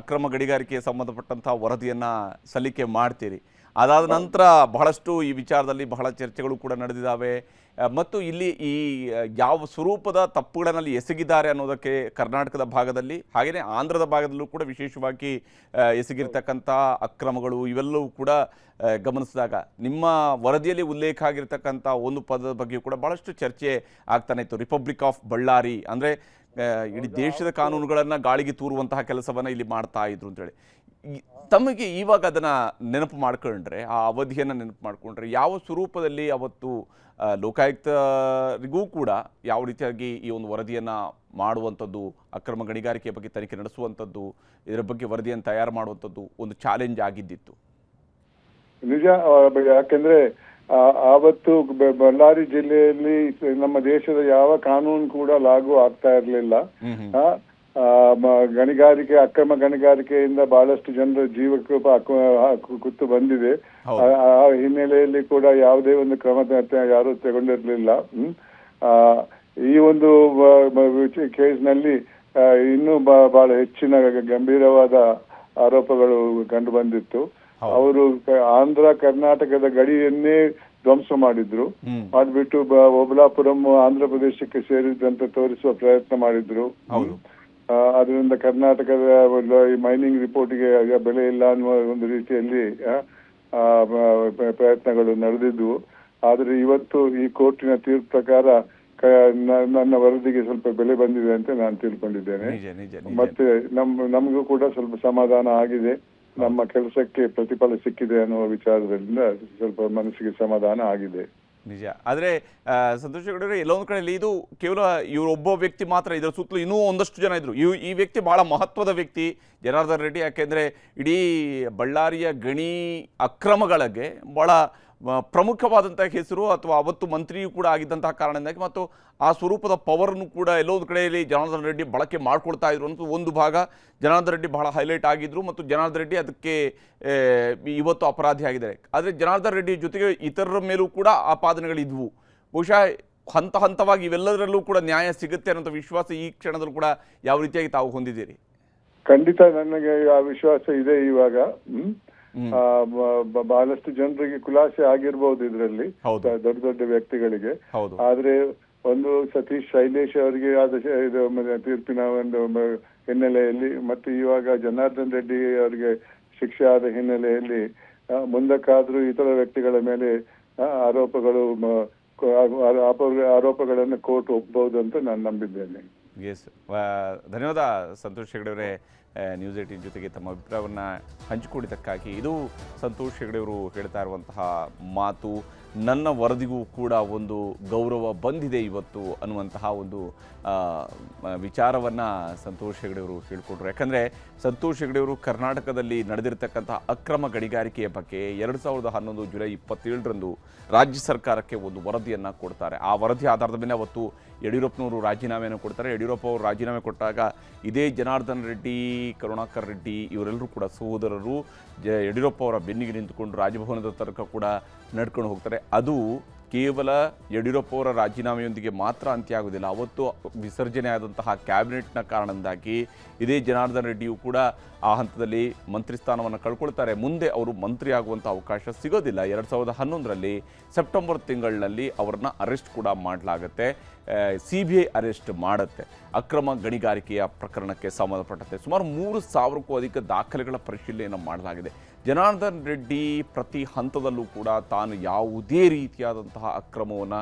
ಅಕ್ರಮ ಗಣಿಗಾರಿಕೆಗೆ ಸಂಬಂಧಪಟ್ಟಂತಹ ವರದಿಯನ್ನು ಸಲ್ಲಿಕೆ ಮಾಡ್ತೀರಿ. ಅದಾದ ನಂತರ ಬಹಳಷ್ಟು ಈ ವಿಚಾರದಲ್ಲಿ ಬಹಳ ಚರ್ಚೆಗಳು ಕೂಡ ನಡೆದಿದ್ದಾವೆ ಮತ್ತು ಇಲ್ಲಿ ಈ ಯಾವ ಸ್ವರೂಪದ ತಪ್ಪುಗಳನ್ನಲ್ಲಿ ಎಸಗಿದ್ದಾರೆ ಅನ್ನೋದಕ್ಕೆ ಕರ್ನಾಟಕದ ಭಾಗದಲ್ಲಿ, ಹಾಗೆಯೇ ಆಂಧ್ರದ ಭಾಗದಲ್ಲೂ ಕೂಡ ವಿಶೇಷವಾಗಿ ಎಸಗಿರ್ತಕ್ಕಂಥ ಅಕ್ರಮಗಳು ಇವೆಲ್ಲವೂ ಕೂಡ ಗಮನಿಸಿದಾಗ ನಿಮ್ಮ ವರದಿಯಲ್ಲಿ ಉಲ್ಲೇಖ ಆಗಿರ್ತಕ್ಕಂಥ ಒಂದು ಪದದ ಬಗ್ಗೆ ಕೂಡ ಭಾಳಷ್ಟು ಚರ್ಚೆ ಆಗ್ತಾನೆ ಇತ್ತು. ರಿಪಬ್ಲಿಕ್ ಆಫ್ ಬಳ್ಳಾರಿ ಅಂದರೆ ಇಡೀ ದೇಶದ ಕಾನೂನುಗಳನ್ನು ಗಾಳಿಗೆ ತೂರುವಂತಹ ಕೆಲಸವನ್ನು ಇಲ್ಲಿ ಮಾಡ್ತಾ ಇದ್ರು ಅಂತೇಳಿ. ತಮಗೆ ಇವಾಗ ಅದನ್ನು ನೆನಪು ಮಾಡ್ಕೊಂಡ್ರೆ ಆ ಅವಧಿಯನ್ನು ನೆನಪು ಮಾಡ್ಕೊಂಡ್ರೆ ಯಾವ ಸ್ವರೂಪದಲ್ಲಿ ಅವತ್ತು ಲೋಕಾಯುಕ್ತರಿಗೂ ಕೂಡ ಯಾವ ರೀತಿಯಾಗಿ ಈ ಒಂದು ವರದಿಯನ್ನು ಮಾಡುವಂಥದ್ದು ಅಕ್ರಮ ಗಣಿಗಾರಿಕೆ ಬಗ್ಗೆ ತನಿಖೆ ನಡೆಸುವಂಥದ್ದು ಇದರ ಬಗ್ಗೆ ವರದಿಯನ್ನು ತಯಾರು ಮಾಡುವಂಥದ್ದು ಒಂದು ಚಾಲೆಂಜ್ ಆಗಿದ್ದಿತ್ತು. ನಿಜ ಯಾಕೆಂದ್ರೆ ಆವತ್ತು ಬಳ್ಳಾರಿ ಜಿಲ್ಲೆಯಲ್ಲಿ ನಮ್ಮ ದೇಶದ ಯಾವ ಕಾನೂನು ಕೂಡ ಲಾಗು ಆಗ್ತಾ ಇರಲಿಲ್ಲ. ಗಣಿಗಾರಿಕೆ ಅಕ್ರಮ ಗಣಿಗಾರಿಕೆಯಿಂದ ಬಹಳಷ್ಟು ಜನರ ಜೀವಕ್ಕೆ ಕುತ್ತು ಬಂದಿದೆ. ಆ ಹಿನ್ನೆಲೆಯಲ್ಲಿ ಕೂಡ ಯಾವುದೇ ಒಂದು ಕ್ರಮ ಯಾರು ತಗೊಂಡಿರ್ಲಿಲ್ಲ. ಹ್ಮ್. ಆ, ಈ ಒಂದು ಕೇಸ್ನಲ್ಲಿ ಇನ್ನೂ ಬಹಳ ಹೆಚ್ಚಿನ ಗಂಭೀರವಾದ ಆರೋಪಗಳು ಕಂಡು ಬಂದಿತ್ತು. ಅವರು ಆಂಧ್ರ ಕರ್ನಾಟಕದ ಗಡಿಯನ್ನೇ ಧ್ವಂಸ ಮಾಡಿದ್ರು. ಅದ್ಬಿಟ್ಟು ಮಾಡ್ಬಿಟ್ಟು ಒಬಲಾಪುರಂ ಆಂಧ್ರ ಪ್ರದೇಶಕ್ಕೆ ಸೇರಿದಂತೆ ತೋರಿಸುವ ಪ್ರಯತ್ನ ಮಾಡಿದ್ರು. ಅದರಿಂದ ಕರ್ನಾಟಕದ ಒಂದು ಈ ಮೈನಿಂಗ್ ರಿಪೋರ್ಟ್ಗೆ ಬೆಲೆ ಇಲ್ಲ ಅನ್ನುವ ಒಂದು ರೀತಿಯಲ್ಲಿ ಪ್ರಯತ್ನಗಳು ನಡೆದಿದ್ವು. ಆದರೆ ಇವತ್ತು ಈ ಕೋರ್ಟಿನ ತೀರ್ಪು ಪ್ರಕಾರ ನನ್ನ ವರದಿಗೆ ಸ್ವಲ್ಪ ಬೆಲೆ ಬಂದಿದೆ ಅಂತ ನಾನು ತಿಳ್ಕೊಂಡಿದ್ದೇನೆ. ಮತ್ತೆ ನಮ್ ನಮಗೂ ಕೂಡ ಸ್ವಲ್ಪ ಸಮಾಧಾನ ಆಗಿದೆ. ನಮ್ಮ ಕೆಲಸಕ್ಕೆ ಪ್ರತಿಫಲ ಸಿಕ್ಕಿದೆ ಅನ್ನುವ ವಿಚಾರದಿಂದ ಸ್ವಲ್ಪ ಮನಸ್ಸಿಗೆ ಸಮಾಧಾನ ಆಗಿದೆ. ನಿಜ. ಆದರೆ ಸಂತೋಷ ಗೌಡರು ಎಲ್ಲೊಂದು ಕಡೆಯಲ್ಲಿ ಇದು ಕೇವಲ ಇವರೊಬ್ಬ ವ್ಯಕ್ತಿ ಮಾತ್ರ ಇದರ ಸುತ್ತಲೂ ಇನ್ನೂ ಒಂದಷ್ಟು ಜನ ಇದ್ದರು ಇವ್ ಈ ವ್ಯಕ್ತಿ ಭಾಳ ಮಹತ್ವದ ವ್ಯಕ್ತಿ. ಜನಾರ್ದನ್ ರೆಡ್ಡಿ ಯಾಕೆಂದರೆ ಇಡೀ ಬಳ್ಳಾರಿಯ ಗಣಿ ಅಕ್ರಮಗಳಿಗೆ ಮ, ಪ್ರಮುಖವಾದಂಥ ಹೆಸರು ಅಥವಾ ಅವತ್ತು ಮಂತ್ರಿಯೂ ಕೂಡ ಆಗಿದ್ದಂತಹ ಕಾರಣದಿಂದಾಗಿ ಮತ್ತು ಆ ಸ್ವರೂಪದ ಪವರನ್ನು ಕೂಡ ಎಲ್ಲೋ ಒಂದು ಕಡೆಯಲ್ಲಿ ಜನಾರ್ದನ್ ರೆಡ್ಡಿ ಬಳಕೆ ಮಾಡ್ಕೊಳ್ತಾ ಇದ್ರು ಅಂತ ಒಂದು ಭಾಗ. ಜನಾರ್ದನ್ ರೆಡ್ಡಿ ಬಹಳ ಹೈಲೈಟ್ ಆಗಿದ್ರು ಮತ್ತು ಜನಾರ್ದನ್ ರೆಡ್ಡಿ ಅದಕ್ಕೆ ಇವತ್ತು ಅಪರಾಧಿ ಆಗಿದ್ದಾರೆ. ಆದರೆ ಜನಾರ್ದನ್ ರೆಡ್ಡಿ ಜೊತೆಗೆ ಇತರರ ಮೇಲೂ ಕೂಡ ಆಪಾದನೆಗಳಿದ್ವು. ಬಹುಶಃ ಹಂತ ಹಂತವಾಗಿ ಇವೆಲ್ಲದರಲ್ಲೂ ಕೂಡ ನ್ಯಾಯ ಸಿಗುತ್ತೆ ಅನ್ನೋಂಥ ವಿಶ್ವಾಸ ಈ ಕ್ಷಣದಲ್ಲೂ ಕೂಡ ಯಾವ ರೀತಿಯಾಗಿ ತಾವು ಹೊಂದಿದ್ದೀರಿ? ಖಂಡಿತ ನನಗೆ ಆ ವಿಶ್ವಾಸ ಇದೆ ಇವಾಗ. ಬಹಳಷ್ಟು ಜನರಿಗೆ ಖುಲಾಸೆ ಆಗಿರ್ಬೋದು ಇದರಲ್ಲಿ. ದೊಡ್ಡ ದೊಡ್ಡ ವ್ಯಕ್ತಿಗಳಿಗೆ. ಆದ್ರೆ ಒಂದು ಸತೀಶ್ ಶೈಲೇಶ್ ಅವರಿಗೆ ಆದ ತೀರ್ಪಿನ ಒಂದು ಹಿನ್ನೆಲೆಯಲ್ಲಿ ಮತ್ತು ಇವಾಗ ಜನಾರ್ದನ್ ರೆಡ್ಡಿ ಅವರಿಗೆ ಶಿಕ್ಷೆ ಆದ ಹಿನ್ನೆಲೆಯಲ್ಲಿ ಮುಂದಕ್ಕಾದ್ರೂ ಇತರ ವ್ಯಕ್ತಿಗಳ ಮೇಲೆ ಆರೋಪಗಳು ಆರೋಪಗಳನ್ನು ಕೋರ್ಟ್ ಒಪ್ಪಬಹುದು ಅಂತ ನಾನು ನಂಬಿದ್ದೇನೆ. ಎಸ್ ಧನ್ಯವಾದ ಸಂತೋಷ್ ಹೆಗಡೆಯವರೇ ನ್ಯೂಸ್ ಏಟಿನ್ ಜೊತೆಗೆ ತಮ್ಮ ಅಭಿಪ್ರಾಯವನ್ನು ಹಂಚಿಕೊಂಡಿದ್ದಕ್ಕಾಗಿ. ಇದು ಸಂತೋಷ್ ಹೆಗಡೆಯವರು ಹೇಳ್ತಾ ಇರುವಂತಹ ಮಾತು. ನನ್ನ ವರದಿಗೂ ಕೂಡ ಒಂದು ಗೌರವ ಬಂದಿದೆ ಇವತ್ತು ಅನ್ನುವಂತಹ ಒಂದು ವಿಚಾರವನ್ನು ಸಂತೋಷ್ ಹೆಗಡೆಯವರು ಹೇಳ್ಕೊಟ್ರು. ಯಾಕಂದರೆ ಸಂತೋಷ್ ಹೆಗಡೆಯವರು ಕರ್ನಾಟಕದಲ್ಲಿ ನಡೆದಿರತಕ್ಕಂತಹ ಅಕ್ರಮ ಗಣಿಗಾರಿಕೆಯ ಬಗ್ಗೆ ಎರಡು ಸಾವಿರದ ಹನ್ನೊಂದು ಜುಲೈ ಇಪ್ಪತ್ತೇಳರಂದು ರಾಜ್ಯ ಸರ್ಕಾರಕ್ಕೆ ಒಂದು ವರದಿಯನ್ನು ಕೊಡ್ತಾರೆ. ಆ ವರದಿ ಆಧಾರದ ಮೇಲೆ ಅವತ್ತು ಯಡಿಯೂರಪ್ಪನವರು ರಾಜೀನಾಮೆಯನ್ನು ಕೊಡ್ತಾರೆ. ಯಡಿಯೂರಪ್ಪ ಅವರು ರಾಜೀನಾಮೆ ಕೊಟ್ಟಾಗ ಇದೇ ಜನಾರ್ದನ ರೆಡ್ಡಿ, ಕರುಣಾಕರ್ ರೆಡ್ಡಿ ಇವರೆಲ್ಲರೂ ಕೂಡ ಸಹೋದರರು. ಯಡಿಯೂರಪ್ಪ ಅವರ ಬೆನ್ನಿಗೆ ನಿಂತುಕೊಂಡು ರಾಜಭವನದ ತನಕ ಕೂಡ ನಡ್ಕೊಂಡು ಹೋಗ್ತಾರೆ. ಅದು ಕೇವಲ ಯಡಿಯೂರಪ್ಪ ಅವರ ರಾಜೀನಾಮೆಯೊಂದಿಗೆ ಮಾತ್ರ ಅಂತ್ಯ ಆಗೋದಿಲ್ಲ ಅವತ್ತು ವಿಸರ್ಜನೆ ಆದಂತಹ ಕ್ಯಾಬಿನೆಟ್ನ ಕಾರಣದಿಂದಾಗಿ ಇದೇ ಜನಾರ್ದನ್ ರೆಡ್ಡಿಯು ಕೂಡ ಆ ಹಂತದಲ್ಲಿ ಮಂತ್ರಿ ಸ್ಥಾನವನ್ನು ಕಳ್ಕೊಳ್ತಾರೆ. ಮುಂದೆ ಅವರು ಮಂತ್ರಿ ಆಗುವಂಥ ಅವಕಾಶ ಸಿಗೋದಿಲ್ಲ. ಎರಡು ಸಾವಿರದ ಹನ್ನೊಂದರಲ್ಲಿ ಸೆಪ್ಟೆಂಬರ್ ತಿಂಗಳಿನಲ್ಲಿ ಅವರನ್ನ ಅರೆಸ್ಟ್ ಕೂಡ ಮಾಡಲಾಗತ್ತೆ. ಸಿ ಬಿ ಐ ಅರೆಸ್ಟ್ ಮಾಡುತ್ತೆ. ಅಕ್ರಮ ಗಣಿಗಾರಿಕೆಯ ಪ್ರಕರಣಕ್ಕೆ ಸಂಬಂಧಪಟ್ಟಂತೆ ಸುಮಾರು ಮೂರು ಸಾವಿರಕ್ಕೂ ಅಧಿಕ ದಾಖಲೆಗಳ ಪರಿಶೀಲನೆಯನ್ನು ಮಾಡಲಾಗಿದೆ. ಜನಾರ್ದನ್ ರೆಡ್ಡಿ ಪ್ರತಿ ಹಂತದಲ್ಲೂ ಕೂಡ ತಾನು ಯಾವುದೇ ರೀತಿಯಾದಂತಹ ಅಕ್ರಮವನ್ನು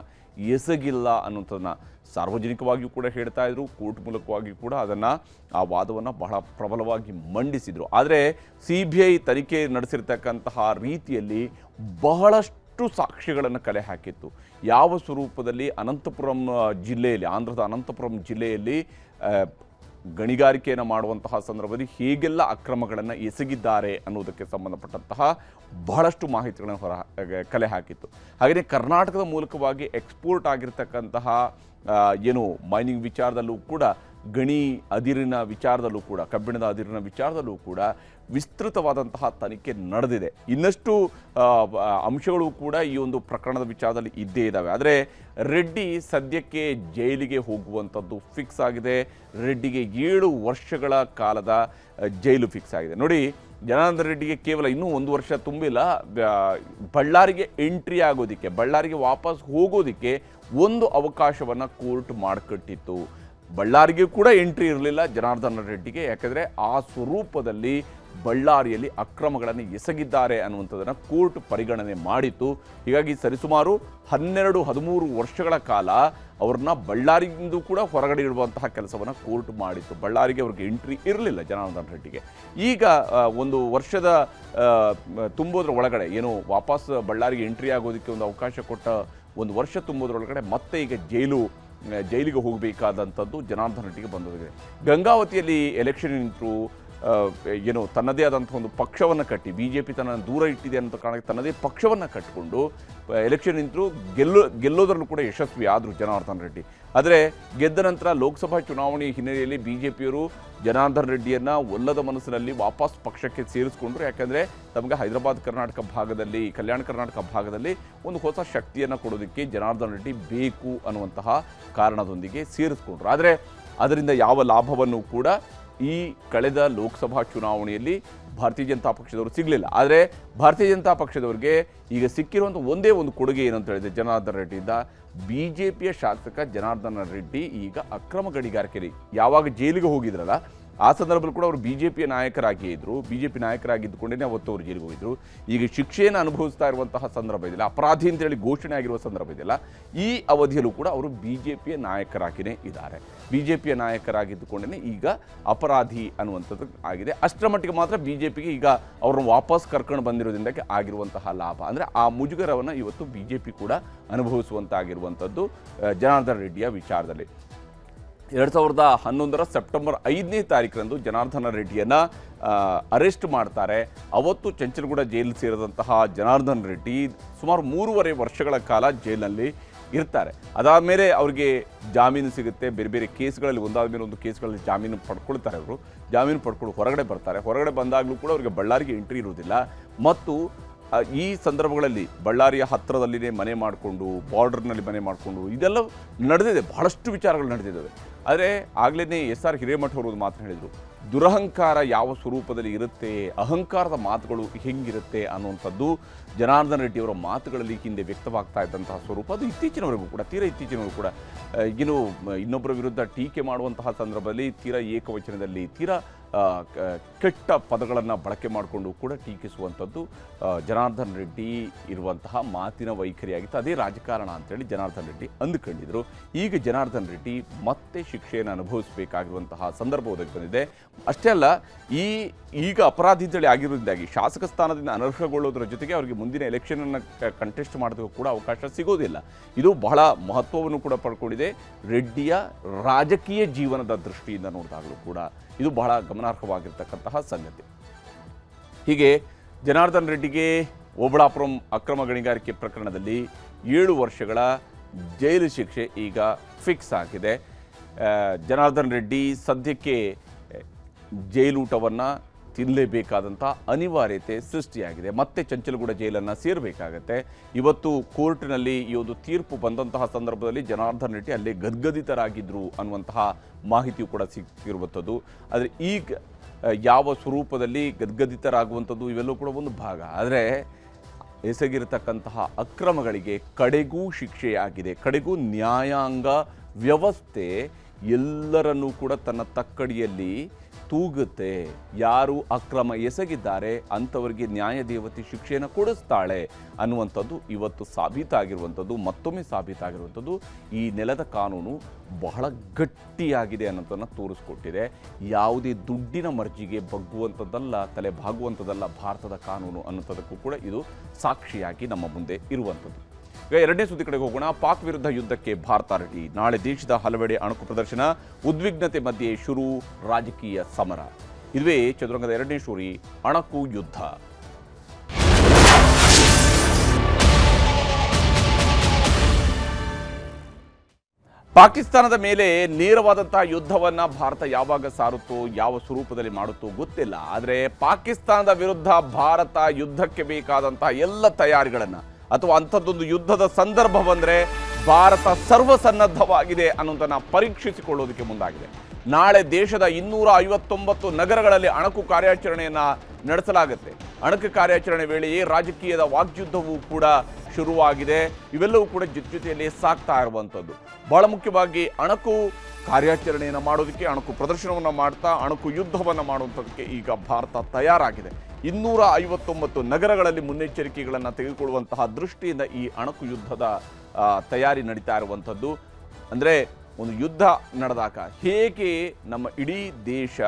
ಎಸಗಿಲ್ಲ ಅನ್ನೋಂಥದ್ದನ್ನ ಸಾರ್ವಜನಿಕವಾಗಿಯೂ ಕೂಡ ಹೇಳ್ತಾ ಇದ್ರು, ಕೋರ್ಟ್ ಮೂಲಕವಾಗಿಯೂ ಕೂಡ ಅದನ್ನು ಆ ವಾದವನ್ನು ಬಹಳ ಪ್ರಬಲವಾಗಿ ಮಂಡಿಸಿದರು. ಆದರೆ ಸಿ ಬಿ ಐ ತನಿಖೆ ನಡೆಸಿರ್ತಕ್ಕಂತಹ ರೀತಿಯಲ್ಲಿ ಬಹಳಷ್ಟು ಸಾಕ್ಷ್ಯಗಳನ್ನು ಕಲೆ ಹಾಕಿತ್ತು. ಯಾವ ಸ್ವರೂಪದಲ್ಲಿ ಅನಂತಪುರಂ ಜಿಲ್ಲೆಯಲ್ಲಿ, ಆಂಧ್ರದ ಅನಂತಪುರಂ ಜಿಲ್ಲೆಯಲ್ಲಿ ಗಣಿಗಾರಿಕೆಯನ್ನು ಮಾಡುವಂತಹ ಸಂದರ್ಭದಲ್ಲಿ ಹೇಗೆಲ್ಲ ಅಕ್ರಮಗಳನ್ನು ಎಸಗಿದ್ದಾರೆ ಅನ್ನೋದಕ್ಕೆ ಸಂಬಂಧಪಟ್ಟಂತಹ ಬಹಳಷ್ಟು ಮಾಹಿತಿಗಳನ್ನು ಹೊರ ಕಲೆ ಹಾಕಿತ್ತು. ಹಾಗೆಯೇ ಕರ್ನಾಟಕದ ಮೂಲಕವಾಗಿ ಎಕ್ಸ್ಪೋರ್ಟ್ ಆಗಿರ್ತಕ್ಕಂತಹ ಏನು ಮೈನಿಂಗ್ ವಿಚಾರದಲ್ಲೂ ಕೂಡ, ಗಣಿ ಅದಿರಿನ ವಿಚಾರದಲ್ಲೂ ಕೂಡ, ಕಬ್ಬಿಣದ ಅದಿರಿನ ವಿಚಾರದಲ್ಲೂ ಕೂಡ ವಿಸ್ತೃತವಾದಂತಹ ತನಿಖೆ ನಡೆದಿದೆ. ಇನ್ನಷ್ಟು ಅಂಶಗಳು ಕೂಡ ಈ ಒಂದು ಪ್ರಕರಣದ ವಿಚಾರದಲ್ಲಿ ಇದ್ದೇ ಇದ್ದಾವೆ ಆದರೆ ರೆಡ್ಡಿ ಸದ್ಯಕ್ಕೆ ಜೈಲಿಗೆ ಹೋಗುವಂಥದ್ದು ಫಿಕ್ಸ್ ಆಗಿದೆ. ರೆಡ್ಡಿಗೆ ಏಳು ವರ್ಷಗಳ ಕಾಲದ ಜೈಲು ಫಿಕ್ಸ್ ಆಗಿದೆ. ನೋಡಿ ಜನಾರ್ದನ ರೆಡ್ಡಿಗೆ ಕೇವಲ ಇನ್ನೂ ಒಂದು ವರ್ಷ ತುಂಬಿಲ್ಲ. ಬಳ್ಳಾರಿಗೆ ಎಂಟ್ರಿ ಆಗೋದಕ್ಕೆ, ಬಳ್ಳಾರಿಗೆ ವಾಪಸ್ ಹೋಗೋದಕ್ಕೆ ಒಂದು ಅವಕಾಶವನ್ನು ಕೋರ್ಟ್ ಮಾಡಿಕೊಟ್ಟಿತ್ತು. ಬಳ್ಳಾರಿಗೆ ಕೂಡ ಎಂಟ್ರಿ ಇರಲಿಲ್ಲ ಜನಾರ್ದನ ರೆಡ್ಡಿಗೆ. ಯಾಕಂದರೆ ಆ ಸ್ವರೂಪದಲ್ಲಿ ಬಳ್ಳಾರಿಯಲ್ಲಿ ಅಕ್ರಮಗಳನ್ನು ಎಸಗಿದ್ದಾರೆ ಅನ್ನುವಂಥದ್ದನ್ನು ಕೋರ್ಟ್ ಪರಿಗಣನೆ ಮಾಡಿತ್ತು. ಹೀಗಾಗಿ ಸರಿಸುಮಾರು ಹನ್ನೆರಡು, ಹದಿಮೂರು ವರ್ಷಗಳ ಕಾಲ ಅವ್ರನ್ನ ಬಳ್ಳಾರಿಯಿಂದ ಕೂಡ ಹೊರಗಡೆ ಇಡುವಂತಹ ಕೆಲಸವನ್ನು ಕೋರ್ಟ್ ಮಾಡಿತ್ತು. ಬಳ್ಳಾರಿಗೆ ಅವ್ರಿಗೆ ಎಂಟ್ರಿ ಇರಲಿಲ್ಲ ಜನಾರ್ದನ್ ರೆಡ್ಡಿಗೆ. ಈಗ ಒಂದು ವರ್ಷದ ತುಂಬೋದ್ರ ಒಳಗಡೆ, ಏನು ವಾಪಸ್ ಬಳ್ಳಾರಿಗೆ ಎಂಟ್ರಿ ಆಗೋದಕ್ಕೆ ಒಂದು ಅವಕಾಶ ಕೊಟ್ಟ ಒಂದು ವರ್ಷ ತುಂಬೋದ್ರೊಳಗಡೆ ಮತ್ತೆ ಈಗ ಜೈಲು ಜೈಲಿಗೆ ಹೋಗಬೇಕಾದಂಥದ್ದು ಜನಾರ್ದನ ರೆಡ್ಡಿಗೆ ಬಂದೋಗಿದೆ. ಗಂಗಾವತಿಯಲ್ಲಿ ಎಲೆಕ್ಷನ್ ನಿಂತರು ಏನು ತನ್ನದೇ ಆದಂಥ ಒಂದು ಪಕ್ಷವನ್ನು ಕಟ್ಟಿ ಬಿ ಜೆ ಪಿ ತನ್ನ ದೂರ ಇಟ್ಟಿದೆ ಅನ್ನೋ ಕಾರಣಕ್ಕೆ ತನ್ನದೇ ಪಕ್ಷವನ್ನು ಕಟ್ಟಿಕೊಂಡು ಎಲೆಕ್ಷನ್ ನಿಂತರು ಗೆಲ್ಲೋ, ಗೆಲ್ಲೋದ್ರಲ್ಲೂ ಕೂಡ ಯಶಸ್ವಿ ಆದರು ಜನಾರ್ದನ್ ರೆಡ್ಡಿ. ಆದರೆ ಗೆದ್ದ ನಂತರ ಲೋಕಸಭಾ ಚುನಾವಣೆ ಹಿನ್ನೆಲೆಯಲ್ಲಿ ಬಿ ಜೆ ಪಿಯವರು ಜನಾರ್ದನ್ ರೆಡ್ಡಿಯನ್ನು ಒಲ್ಲದ ಮನಸ್ಸಿನಲ್ಲಿ ವಾಪಸ್ ಪಕ್ಷಕ್ಕೆ ಸೇರಿಸ್ಕೊಂಡ್ರು. ಯಾಕೆಂದರೆ ತಮಗೆ ಹೈದರಾಬಾದ್, ಕರ್ನಾಟಕ ಭಾಗದಲ್ಲಿ, ಕಲ್ಯಾಣ ಕರ್ನಾಟಕ ಭಾಗದಲ್ಲಿ ಒಂದು ಹೊಸ ಶಕ್ತಿಯನ್ನು ಕೊಡೋದಕ್ಕೆ ಜನಾರ್ದನ್ ರೆಡ್ಡಿ ಬೇಕು ಅನ್ನುವಂತಹ ಕಾರಣದೊಂದಿಗೆ ಸೇರಿಸ್ಕೊಂಡ್ರು. ಆದರೆ ಅದರಿಂದ ಯಾವ ಲಾಭವನ್ನು ಕೂಡ ಈ ಕಳೆದ ಲೋಕಸಭಾ ಚುನಾವಣೆಯಲ್ಲಿ ಭಾರತೀಯ ಜನತಾ ಪಕ್ಷದವರು ಸಿಗಲಿಲ್ಲ. ಆದರೆ ಭಾರತೀಯ ಜನತಾ ಪಕ್ಷದವರಿಗೆ ಈಗ ಸಿಕ್ಕಿರುವಂಥ ಒಂದೇ ಒಂದು ಕೊಡುಗೆ ಏನಂತ ಹೇಳಿದ್ರೆ ಜನಾರ್ದನ್ ರೆಡ್ಡಿಯಿಂದ ಬಿ ಜೆ ಪಿಯ ಶಾಸಕ ಜನಾರ್ದನ ರೆಡ್ಡಿ ಈಗ ಅಕ್ರಮ ಗಣಿಗಾರಿಕೆಯಲ್ಲಿ ಯಾವಾಗ ಜೈಲಿಗೆ ಹೋಗಿದ್ರಲ್ಲ ಆ ಸಂದರ್ಭದಲ್ಲಿ ಕೂಡ ಅವರು ಬಿ ಜೆ ಪಿಯ ನಾಯಕರಾಗಿಯೇ ಇದ್ದರು ಬಿ ಜೆ ಪಿ ನಾಯಕರಾಗಿದ್ದುಕೊಂಡೇ ಅವತ್ತು ಅವರು ಜೈಲಿಗೆ ಹೋಗಿದ್ರು. ಈಗ ಶಿಕ್ಷೆಯನ್ನು ಅನುಭವಿಸ್ತಾ ಇರುವಂತಹ ಸಂದರ್ಭ ಇದೆಯಲ್ಲ ಅಪರಾಧಿ ಅಂತೇಳಿ ಘೋಷಣೆ ಆಗಿರುವ ಸಂದರ್ಭ ಇದೆಯಲ್ಲ ಈ ಅವಧಿಯಲ್ಲೂ ಕೂಡ ಅವರು ಬಿ ಜೆ ಪಿಯ ನಾಯಕರಾಗಿಯೇ ಇದ್ದಾರೆ. ಬಿ ಜೆ ಪಿಯ ನಾಯಕರಾಗಿದ್ದುಕೊಂಡೇ ಈಗ ಅಪರಾಧಿ ಅನ್ನುವಂಥದ್ದು ಆಗಿದೆ. ಅಷ್ಟರ ಮಟ್ಟಿಗೆ ಮಾತ್ರ ಬಿ ಜೆ ಪಿಗೆ ಈಗ ಅವ್ರನ್ನ ವಾಪಸ್ ಕರ್ಕೊಂಡು ಬಂದಿರೋದ್ರಿಂದಕ್ಕೆ ಆಗಿರುವಂತಹ ಲಾಭ. ಅಂದರೆ ಆ ಮುಜುಗರವನ್ನು ಇವತ್ತು ಬಿ ಜೆ ಪಿ ಕೂಡ ಅನುಭವಿಸುವಂತಾಗಿರುವಂಥದ್ದು ಜನಾರ್ದನ ರೆಡ್ಡಿಯ ವಿಚಾರದಲ್ಲಿ. ಎರಡು ಸಾವಿರದ ಹನ್ನೊಂದರ ಸೆಪ್ಟೆಂಬರ್ ಐದನೇ ತಾರೀಕರಂದು ಜನಾರ್ದನ ರೆಡ್ಡಿಯನ್ನು ಅರೆಸ್ಟ್ ಮಾಡ್ತಾರೆ. ಅವತ್ತು ಚಂಚಲಗೂಡ ಜೈಲು ಸೇರಿದಂತಹ ಜನಾರ್ದನ ರೆಡ್ಡಿ ಸುಮಾರು ಮೂರುವರೆ ವರ್ಷಗಳ ಕಾಲ ಜೈಲಿನಲ್ಲಿ ಇರ್ತಾರೆ. ಅದಾದ ಮೇಲೆ ಅವರಿಗೆ ಜಾಮೀನು ಸಿಗುತ್ತೆ. ಬೇರೆ ಬೇರೆ ಕೇಸ್ಗಳಲ್ಲಿ, ಒಂದಾದ ಮೇಲೆ ಒಂದು ಕೇಸ್ಗಳಲ್ಲಿ ಜಾಮೀನು ಪಡ್ಕೊಳ್ತಾರೆ ಅವರು. ಜಾಮೀನು ಪಡ್ಕೊಂಡು ಹೊರಗಡೆ ಬರ್ತಾರೆ. ಹೊರಗಡೆ ಬಂದಾಗಲೂ ಕೂಡ ಅವರಿಗೆ ಬಳ್ಳಾರಿಗೆ ಎಂಟ್ರಿ ಇರುವುದಿಲ್ಲ. ಮತ್ತು ಈ ಸಂದರ್ಭಗಳಲ್ಲಿ ಬಳ್ಳಾರಿಯ ಹತ್ತಿರದಲ್ಲಿನೇ ಮನೆ ಮಾಡಿಕೊಂಡು, ಬಾರ್ಡರ್ನಲ್ಲಿ ಮನೆ ಮಾಡಿಕೊಂಡು, ಇದೆಲ್ಲ ನಡೆದಿದೆ. ಬಹಳಷ್ಟು ವಿಚಾರಗಳು ನಡೆದಿದ್ದಾವೆ. ಆದರೆ ಆಗಲೇ ಎಸ್ ಆರ್ ಹಿರೇಮಠ ಅವರು ಮಾತನ್ನು ಹೇಳಿದರು, ದುರಹಂಕಾರ ಯಾವ ಸ್ವರೂಪದಲ್ಲಿ ಇರುತ್ತೆ, ಅಹಂಕಾರದ ಮಾತುಗಳು ಹೆಂಗಿರುತ್ತೆ ಅನ್ನುವಂಥದ್ದು ಜನಾರ್ದನ ರೆಡ್ಡಿಯವರ ಮಾತುಗಳಲ್ಲಿ ಹಿಂದೆ ವ್ಯಕ್ತವಾಗ್ತಾ ಇದ್ದಂತಹ ಸ್ವರೂಪ. ಅದು ಇತ್ತೀಚಿನವರೆಗೂ ಕೂಡ, ತೀರಾ ಇತ್ತೀಚಿನವರೆಗೂ ಕೂಡ. ಏನು ಇನ್ನೊಬ್ಬರ ವಿರುದ್ಧ ಟೀಕೆ ಮಾಡುವಂತಹ ಸಂದರ್ಭದಲ್ಲಿ ತೀರಾ ಏಕವಚನದಲ್ಲಿ, ತೀರಾ ಕೆಟ್ಟ ಪದಗಳನ್ನು ಬಳಕೆ ಮಾಡಿಕೊಂಡು ಕೂಡ ಟೀಕಿಸುವಂಥದ್ದು ಜನಾರ್ದನ್ ರೆಡ್ಡಿ ಇರುವಂತಹ ಮಾತಿನ ವೈಖರಿಯಾಗಿತ್ತು. ಅದೇ ರಾಜಕಾರಣ ಅಂತೇಳಿ ಜನಾರ್ದನ್ ರೆಡ್ಡಿ ಅಂದುಕೊಂಡಿದ್ರು. ಈಗ ಜನಾರ್ದನ್ ರೆಡ್ಡಿ ಮತ್ತೆ ಶಿಕ್ಷೆಯನ್ನು ಅನುಭವಿಸಬೇಕಾಗಿರುವಂತಹ ಸಂದರ್ಭ ಒದಗಿ ಬಂದಿದೆ. ಅಷ್ಟೇ ಅಲ್ಲ, ಈ, ಈಗ ಅಪರಾಧಿ ಅಂತೇಳಿ ಆಗಿರೋದ್ರಿಂದಾಗಿ ಶಾಸಕ ಸ್ಥಾನದಿಂದ ಅನರ್ಹಗೊಳ್ಳೋದ್ರ ಜೊತೆಗೆ ಅವರಿಗೆ ಮುಂದಿನ ಎಲೆಕ್ಷನನ್ನು ಕಂಟೆಸ್ಟ್ ಮಾಡೋದಕ್ಕೂ ಕೂಡ ಅವಕಾಶ ಸಿಗೋದಿಲ್ಲ. ಇದು ಬಹಳ ಮಹತ್ವವನ್ನು ಕೂಡ ಪಡ್ಕೊಂಡಿದೆ. ರೆಡ್ಡಿಯ ರಾಜಕೀಯ ಜೀವನದ ದೃಷ್ಟಿಯಿಂದ ನೋಡಿದಾಗಲೂ ಕೂಡ ಇದು ಬಹಳ ಗಮನಾರ್ಹವಾಗಿರ್ತಕ್ಕಂತಹ ಸಂಗತಿ. ಹೀಗೆ ಜನಾರ್ದನ್ ರೆಡ್ಡಿಗೆ ಓಬಳಾಪುರಂ ಅಕ್ರಮ ಗಣಿಗಾರಿಕೆ ಪ್ರಕರಣದಲ್ಲಿ ಏಳು ವರ್ಷಗಳ ಜೈಲು ಶಿಕ್ಷೆ ಈಗ ಫಿಕ್ಸ್ ಆಗಿದೆ. ಜನಾರ್ದನ್ ರೆಡ್ಡಿ ಸದ್ಯಕ್ಕೆ ಜೈಲೂಟವನ್ನು ತಿನ್ನಲೇಬೇಕಾದಂಥ ಅನಿವಾರ್ಯತೆ ಸೃಷ್ಟಿಯಾಗಿದೆ. ಮತ್ತೆ ಚಂಚಲಗೂಡ ಜೈಲನ್ನು ಸೇರಬೇಕಾಗತ್ತೆ. ಇವತ್ತು ಕೋರ್ಟ್ನಲ್ಲಿ ಈ ಒಂದು ತೀರ್ಪು ಬಂದಂತಹ ಸಂದರ್ಭದಲ್ಲಿ ಜನಾರ್ದನ್ ರೆಡ್ಡಿ ಅಲ್ಲೇ ಗದ್ಗದಿತರಾಗಿದ್ದರು ಅನ್ನುವಂತಹ ಮಾಹಿತಿಯು ಕೂಡ ಸಿಕ್ಕಿರುವಂಥದ್ದು. ಆದರೆ ಈಗ ಯಾವ ಸ್ವರೂಪದಲ್ಲಿ ಗದ್ಗದಿತರಾಗುವಂಥದ್ದು ಇವೆಲ್ಲವೂ ಕೂಡ ಒಂದು ಭಾಗ. ಆದರೆ ಎಸಗಿರತಕ್ಕಂತಹ ಅಕ್ರಮಗಳಿಗೆ ಕಡೆಗೂ ಶಿಕ್ಷೆಯಾಗಿದೆ. ಕಡೆಗೂ ನ್ಯಾಯಾಂಗ ವ್ಯವಸ್ಥೆ ಎಲ್ಲರನ್ನೂ ಕೂಡ ತನ್ನ ತಕ್ಕಡಿಯಲ್ಲಿ ತೂಗುತ್ತೆ. ಯಾರು ಅಕ್ರಮ ಎಸಗಿದ್ದಾರೆ, ಅಂಥವರಿಗೆ ನ್ಯಾಯ ದೇವತೆ ಶಿಕ್ಷೆಯನ್ನು ಕೊಡಿಸ್ತಾಳೆ ಅನ್ನುವಂಥದ್ದು ಇವತ್ತು ಸಾಬೀತಾಗಿರುವಂಥದ್ದು, ಮತ್ತೊಮ್ಮೆ ಸಾಬೀತಾಗಿರುವಂಥದ್ದು ಈ ನೆಲದ ಕಾನೂನು ಬಹಳ ಗಟ್ಟಿಯಾಗಿದೆ ಅನ್ನೋದನ್ನು ತೋರಿಸ್ಕೊಟ್ಟಿದೆ. ಯಾವುದೇ ದುಡ್ಡಿನ ಮರ್ಜಿಗೆ ಬಗ್ಗುವಂಥದ್ದಲ್ಲ ತಲೆ ಬಾಗುವಂಥದ್ದಲ್ಲ ಭಾರತದ ಕಾನೂನು ಅನ್ನೋಂಥದ್ದಕ್ಕೂ ಕೂಡ ಇದು ಸಾಕ್ಷಿಯಾಗಿ ನಮ್ಮ ಮುಂದೆ ಇರುವಂಥದ್ದು. ಈಗ ಎರಡನೇ ಸುದ್ದಿ ಕಡೆಗೆ ಹೋಗೋಣ. ಪಾಕ್ ವಿರುದ್ಧ ಯುದ್ಧಕ್ಕೆ ಭಾರತ ರೆಡಿ ನಾಳೆ ದೇಶದ ಹಲವೆಡೆ ಅಣುಕು ಪ್ರದರ್ಶನ, ಉದ್ವಿಗ್ನತೆ ಮಧ್ಯೆ ಶುರು, ರಾಜಕೀಯ ಸಮರ. ಇದುವೇ ಚದುರಂಗದ ಎರಡನೇ ಶೂರಿ ಅಣಕು ಯುದ್ಧ. ಪಾಕಿಸ್ತಾನದ ಮೇಲೆ ನೇರವಾದಂತಹ ಯುದ್ಧವನ್ನ ಭಾರತ ಯಾವಾಗ ಸಾರುತ್ತೋ, ಯಾವ ಸ್ವರೂಪದಲ್ಲಿ ಮಾಡುತ್ತೋ ಗೊತ್ತಿಲ್ಲ. ಆದರೆ ಪಾಕಿಸ್ತಾನದ ವಿರುದ್ಧ ಭಾರತ ಯುದ್ಧಕ್ಕೆ ಬೇಕಾದಂತಹ ಎಲ್ಲ ತಯಾರಿಗಳನ್ನ ಅಥವಾ ಅಂಥದ್ದೊಂದು ಯುದ್ಧದ ಸಂದರ್ಭ ಬಂದರೆ ಭಾರತ ಸರ್ವಸನ್ನದ್ಧವಾಗಿದೆ ಅನ್ನೋದನ್ನು ಪರೀಕ್ಷಿಸಿಕೊಳ್ಳೋದಕ್ಕೆ ಮುಂದಾಗಿದೆ. ನಾಳೆ ದೇಶದ ಇನ್ನೂರ ಐವತ್ತೊಂಬತ್ತು ನಗರಗಳಲ್ಲಿ ಅಣಕು ಕಾರ್ಯಾಚರಣೆಯನ್ನು ನಡೆಸಲಾಗುತ್ತೆ. ಅಣಕು ಕಾರ್ಯಾಚರಣೆ ವೇಳೆಯೇ ರಾಜಕೀಯದ ವಾಗ್ಯುದ್ಧವೂ ಕೂಡ ಶುರುವಾಗಿದೆ. ಇವೆಲ್ಲವೂ ಕೂಡ ಜೊತೆ ಜೊತೆಯಲ್ಲಿ ಸಾಕ್ತಾ ಇರುವಂಥದ್ದು. ಬಹಳ ಮುಖ್ಯವಾಗಿ ಅಣಕು ಕಾರ್ಯಾಚರಣೆಯನ್ನು ಮಾಡೋದಕ್ಕೆ, ಅಣಕು ಪ್ರದರ್ಶನವನ್ನು ಮಾಡ್ತಾ, ಅಣಕು ಯುದ್ಧವನ್ನು ಮಾಡುವಂಥದ್ದಕ್ಕೆ ಈಗ ಭಾರತ ತಯಾರಾಗಿದೆ. ಇನ್ನೂರ ಐವತ್ತೊಂಬತ್ತು ನಗರಗಳಲ್ಲಿ ಮುನ್ನೆಚ್ಚರಿಕೆಗಳನ್ನು ತೆಗೆದುಕೊಳ್ಳುವಂತಹ ದೃಷ್ಟಿಯಿಂದ ಈ ಅಣಕು ಯುದ್ಧದ ತಯಾರಿ ನಡೀತಾ ಇರುವಂಥದ್ದು. ಅಂದರೆ ಒಂದು ಯುದ್ಧ ನಡೆದಾಗ ಹೇಗೆ ನಮ್ಮ ಇಡೀ ದೇಶ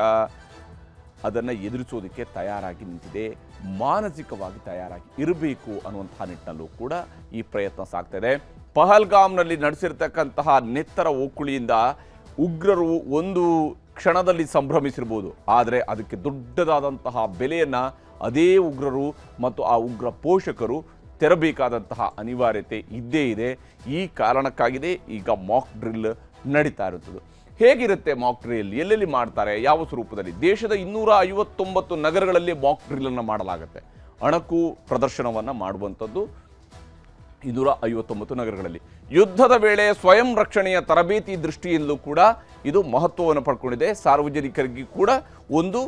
ಅದನ್ನು ಎದುರಿಸೋದಕ್ಕೆ ತಯಾರಾಗಿ ನಿಂತಿದೆ, ಮಾನಸಿಕವಾಗಿ ತಯಾರಾಗಿ ಇರಬೇಕು ಅನ್ನುವಂತಹ ನಿಟ್ಟಿನಲ್ಲೂ ಕೂಡ ಈ ಪ್ರಯತ್ನ ಸಾಗ್ತಾ ಇದೆ ಪಹಲ್ಗಾಮ್ನಲ್ಲಿ ನಡೆಸಿರ್ತಕ್ಕಂತಹ ನೆತ್ತರ ಓಕುಳಿಯಿಂದ ಉಗ್ರರು ಒಂದು ಕ್ಷಣದಲ್ಲಿ ಸಂಭ್ರಮಿಸಿರ್ಬೋದು. ಆದರೆ ಅದಕ್ಕೆ ದೊಡ್ಡದಾದಂತಹ ಬೆಲೆಯನ್ನು ಅದೇ ಉಗ್ರರು ಮತ್ತು ಆ ಉಗ್ರ ಪೋಷಕರು ತೆರಬೇಕಾದಂತಹ ಅನಿವಾರ್ಯತೆ ಇದ್ದೇ ಇದೆ. ಈ ಕಾರಣಕ್ಕಾಗಿದೆ ಈಗ ಮಾಕ್ ಡ್ರಿಲ್ ನಡೀತಾ ಇರುತ್ತದೆ. ಹೇಗಿರುತ್ತೆ ಮಾಕ್ ಡ್ರಿಲ್ ಎಲ್ಲೆಲ್ಲಿ ಮಾಡ್ತಾರೆ? ಯಾವ ಸ್ವರೂಪದಲ್ಲಿ? ದೇಶದ ಇನ್ನೂರ ಐವತ್ತೊಂಬತ್ತು ನಗರಗಳಲ್ಲಿ ಮಾಕ್ ಡ್ರಿಲ್ಲನ್ನು ಮಾಡಲಾಗುತ್ತೆ. ಅಣಕು ಪ್ರದರ್ಶನವನ್ನು ಮಾಡುವಂಥದ್ದು ಇನ್ನೂರ ಐವತ್ತೊಂಬತ್ತು ನಗರಗಳಲ್ಲಿ. ಯುದ್ಧದ ವೇಳೆ ಸ್ವಯಂ ರಕ್ಷಣೆಯ ತರಬೇತಿ ದೃಷ್ಟಿಯಲ್ಲೂ ಕೂಡ ಇದು ಮಹತ್ವವನ್ನು ಪಡ್ಕೊಂಡಿದೆ. ಸಾರ್ವಜನಿಕರಿಗೆ ಕೂಡ ಒಂದು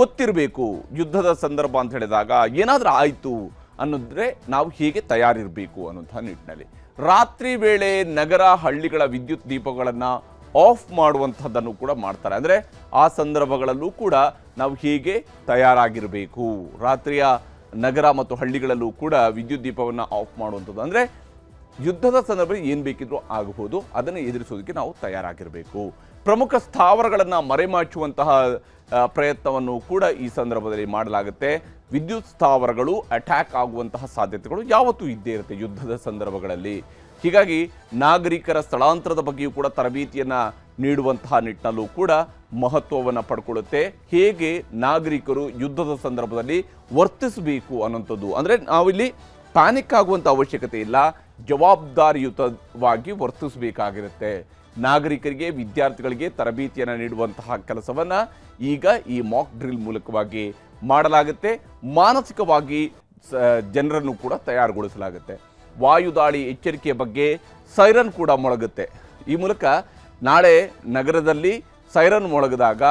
ಗೊತ್ತಿರಬೇಕು ಯುದ್ಧದ ಸಂದರ್ಭ ಅಂತ ಹೇಳಿದಾಗ ಏನಾದರೂ ಆಯಿತು ಅನ್ನೋದ್ರೆ ನಾವು ಹೇಗೆ ತಯಾರಿರಬೇಕು ಅನ್ನೋಂಥ ನಿಟ್ಟಿನಲ್ಲಿ. ರಾತ್ರಿ ವೇಳೆ ನಗರ ಹಳ್ಳಿಗಳ ವಿದ್ಯುತ್ ದೀಪಗಳನ್ನು ಆಫ್ ಮಾಡುವಂಥದ್ದನ್ನು ಕೂಡ ಮಾಡ್ತಾರೆ. ಅಂದರೆ ಆ ಸಂದರ್ಭಗಳಲ್ಲೂ ಕೂಡ ನಾವು ಹೇಗೆ ತಯಾರಾಗಿರಬೇಕು. ರಾತ್ರಿಯ ನಗರ ಮತ್ತು ಹಳ್ಳಿಗಳಲ್ಲೂ ಕೂಡ ವಿದ್ಯುತ್ ದೀಪವನ್ನು ಆಫ್ ಮಾಡುವಂಥದ್ದು. ಅಂದರೆ ಯುದ್ಧದ ಸಂದರ್ಭದಲ್ಲಿ ಏನು ಬೇಕಿದ್ರೂ ಆಗಬಹುದು, ಅದನ್ನು ಎದುರಿಸೋದಕ್ಕೆ ನಾವು ತಯಾರಾಗಿರಬೇಕು. ಪ್ರಮುಖ ಸ್ಥಾವರಗಳನ್ನು ಮರೆಮಾಚುವಂತಹ ಪ್ರಯತ್ನವನ್ನು ಕೂಡ ಈ ಸಂದರ್ಭದಲ್ಲಿ ಮಾಡಲಾಗುತ್ತೆ. ವಿದ್ಯುತ್ ಸ್ಥಾವರಗಳು ಅಟ್ಯಾಕ್ ಆಗುವಂತಹ ಸಾಧ್ಯತೆಗಳು ಯಾವತ್ತೂ ಇದ್ದೇ ಇರುತ್ತೆ ಯುದ್ಧದ ಸಂದರ್ಭಗಳಲ್ಲಿ. ಹೀಗಾಗಿ ನಾಗರಿಕರ ಸ್ಥಳಾಂತರದ ಬಗ್ಗೆಯೂ ಕೂಡ ತರಬೇತಿಯನ್ನು ನೀಡುವಂತಹ ನಿಟ್ಟಿನಲ್ಲೂ ಕೂಡ ಮಹತ್ವವನ್ನು ಪಡ್ಕೊಳ್ಳುತ್ತೆ. ಹೇಗೆ ನಾಗರಿಕರು ಯುದ್ಧದ ಸಂದರ್ಭದಲ್ಲಿ ವರ್ತಿಸಬೇಕು ಅನ್ನೋಂಥದ್ದು ಅಂದರೆ ನಾವಿಲ್ಲಿ ಪ್ಯಾನಿಕ್ ಆಗುವಂಥ ಅವಶ್ಯಕತೆ ಇಲ್ಲ. ಜವಾಬ್ದಾರಿಯುತವಾಗಿ ವರ್ತಿಸಬೇಕಾಗಿರುತ್ತೆ. ನಾಗರಿಕರಿಗೆ, ವಿದ್ಯಾರ್ಥಿಗಳಿಗೆ ತರಬೇತಿಯನ್ನು ನೀಡುವಂತಹ ಕೆಲಸವನ್ನು ಈಗ ಈ ಮಾಕ್ ಡ್ರಿಲ್ ಮೂಲಕವಾಗಿ ಮಾಡಲಾಗುತ್ತೆ. ಮಾನಸಿಕವಾಗಿ ಜನರನ್ನು ಕೂಡ ತಯಾರುಗೊಳಿಸಲಾಗುತ್ತೆ. ವಾಯುದಾಳಿ ಎಚ್ಚರಿಕೆಯ ಬಗ್ಗೆ ಸೈರನ್ ಕೂಡ ಮೊಳಗುತ್ತೆ. ಈ ಮೂಲಕ ನಾಳೆ ನಗರದಲ್ಲಿ ಸೈರನ್ ಮೊಳಗಿದಾಗ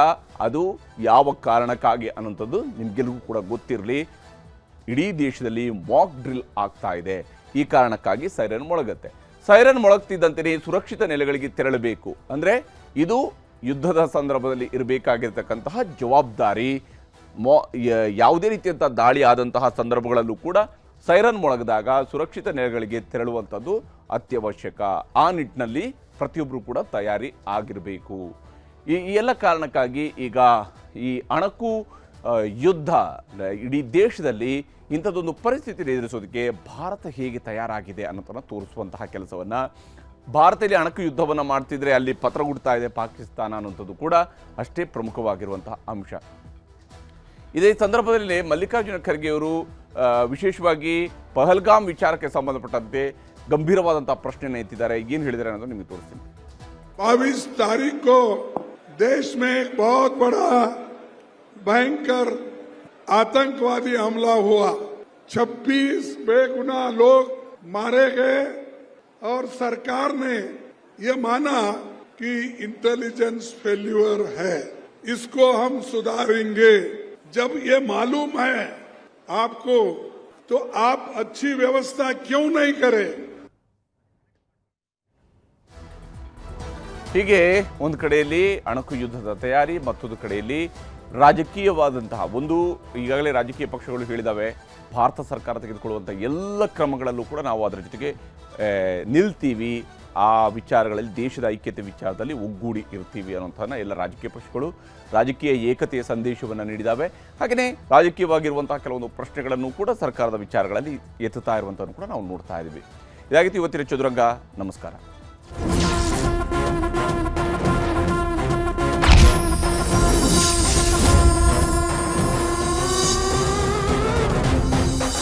ಅದು ಯಾವ ಕಾರಣಕ್ಕಾಗಿ ಅನ್ನೋಂಥದ್ದು ನಿಮಗೆಲ್ಲರಿಗೂ ಕೂಡ ಗೊತ್ತಿರಲಿ. ಇಡೀ ದೇಶದಲ್ಲಿ ಮಾಕ್ ಡ್ರಿಲ್ ಆಗ್ತಾ ಇದೆ. ಈ ಕಾರಣಕ್ಕಾಗಿ ಸೈರನ್ ಮೊಳಗುತ್ತೆ. ಸೈರನ್ ಮೊಳಗ್ತಿದ್ದಂತೆಯೇ ಸುರಕ್ಷಿತ ನೆಲೆಗಳಿಗೆ ತೆರಳಬೇಕು. ಅಂದರೆ ಇದು ಯುದ್ಧದ ಸಂದರ್ಭದಲ್ಲಿ ಇರಬೇಕಾಗಿರ್ತಕ್ಕಂತಹ ಜವಾಬ್ದಾರಿ. ಮೊ ಯಾವುದೇ ರೀತಿಯಂಥ ದಾಳಿ ಆದಂತಹ ಸಂದರ್ಭಗಳಲ್ಲೂ ಕೂಡ ಸೈರನ್ ಮೊಳಗಿದಾಗ ಸುರಕ್ಷಿತ ನೆಲೆಗಳಿಗೆ ತೆರಳುವಂಥದ್ದು ಅತ್ಯವಶ್ಯಕ. ಆ ನಿಟ್ಟಿನಲ್ಲಿ ಪ್ರತಿಯೊಬ್ಬರು ಕೂಡ ತಯಾರಿ ಆಗಿರಬೇಕು. ಈ ಎಲ್ಲ ಕಾರಣಕ್ಕಾಗಿ ಈಗ ಈ ಅಣಕು ಯುದ್ಧ ಇಡೀ ದೇಶದಲ್ಲಿ ಇಂಥದ್ದೊಂದು ಪರಿಸ್ಥಿತಿಯನ್ನು ಎದುರಿಸೋದಕ್ಕೆ ಭಾರತ ಹೇಗೆ ತಯಾರಾಗಿದೆ ಅನ್ನೋದನ್ನು ತೋರಿಸುವಂತಹ ಕೆಲಸವನ್ನು ಭಾರತದಲ್ಲಿ ಅಣಕು ಯುದ್ಧವನ್ನು ಮಾಡ್ತಿದ್ರೆ ಅಲ್ಲಿ ಪತ್ರ ಗುಡ್ತಾ ಇದೆ ಪಾಕಿಸ್ತಾನ ಅನ್ನೋಂಥದ್ದು ಕೂಡ ಅಷ್ಟೇ ಪ್ರಮುಖವಾಗಿರುವಂತಹ ಅಂಶ. ಇದೇ ಸಂದರ್ಭದಲ್ಲಿ ಮಲ್ಲಿಕಾರ್ಜುನ ಖರ್ಗೆಯವರು ವಿಶೇಷವಾಗಿ ಪಹಲ್ಗಾಮ್ ವಿಚಾರಕ್ಕೆ ಸಂಬಂಧಪಟ್ಟಂತೆ ಗಂಭೀರವಾದಂತಹ ಪ್ರಶ್ನೆಯನ್ನು ಎತ್ತಿದ್ದಾರೆ. ಏನು ಹೇಳಿದ್ದಾರೆ ಅನ್ನೋದು ನಿಮಗೆ ತೋರಿಸ್ತೀನಿ. ಬಾವಿಸ್ ತಾರೀಕು देश में एक बहुत बड़ा भयंकर आतंकवादी हमला हुआ। 26 बेगुनाह लोग मारे गए और सरकार ने ये माना कि इंटेलिजेंस फेल्यूर है। इसको हम सुधारेंगे। जब ये मालूम है आपको तो आप अच्छी व्यवस्था क्यों नहीं करें? ಹೀಗೆ ಒಂದು ಕಡೆಯಲ್ಲಿ ಅಣಕು ಯುದ್ಧದ ತಯಾರಿ, ಮತ್ತೊಂದು ಕಡೆಯಲ್ಲಿ ರಾಜಕೀಯವಾದಂತಹ ಒಂದು ಈಗಾಗಲೇ ರಾಜಕೀಯ ಪಕ್ಷಗಳು ಹೇಳಿದಾವೆ, ಭಾರತ ಸರ್ಕಾರ ತೆಗೆದುಕೊಳ್ಳುವಂಥ ಎಲ್ಲ ಕ್ರಮಗಳಲ್ಲೂ ಕೂಡ ನಾವು ಅದರ ಜೊತೆಗೆ ನಿಲ್ತೀವಿ. ಆ ವಿಚಾರಗಳಲ್ಲಿ ದೇಶದ ಐಕ್ಯತೆ ವಿಚಾರದಲ್ಲಿ ಒಗ್ಗೂಡಿ ಇರ್ತೀವಿ ಅನ್ನೋಂಥದ್ದನ್ನ ಎಲ್ಲ ರಾಜಕೀಯ ಪಕ್ಷಗಳು, ರಾಜಕೀಯ ಏಕತೆಯ ಸಂದೇಶವನ್ನು ನೀಡಿದಾವೆ. ಹಾಗೆಯೇ ರಾಜಕೀಯವಾಗಿರುವಂತಹ ಕೆಲವೊಂದು ಪ್ರಶ್ನೆಗಳನ್ನು ಕೂಡ ಸರ್ಕಾರದ ವಿಚಾರಗಳಲ್ಲಿ ಎತ್ತುತ್ತಾ ಇರುವಂಥದ್ದನ್ನು ಕೂಡ ನಾವು ನೋಡ್ತಾ ಇದ್ದೀವಿ. ಇದಾಗಿತ್ತು ಇವತ್ತಿನ ಚದುರಂಗ. ನಮಸ್ಕಾರ.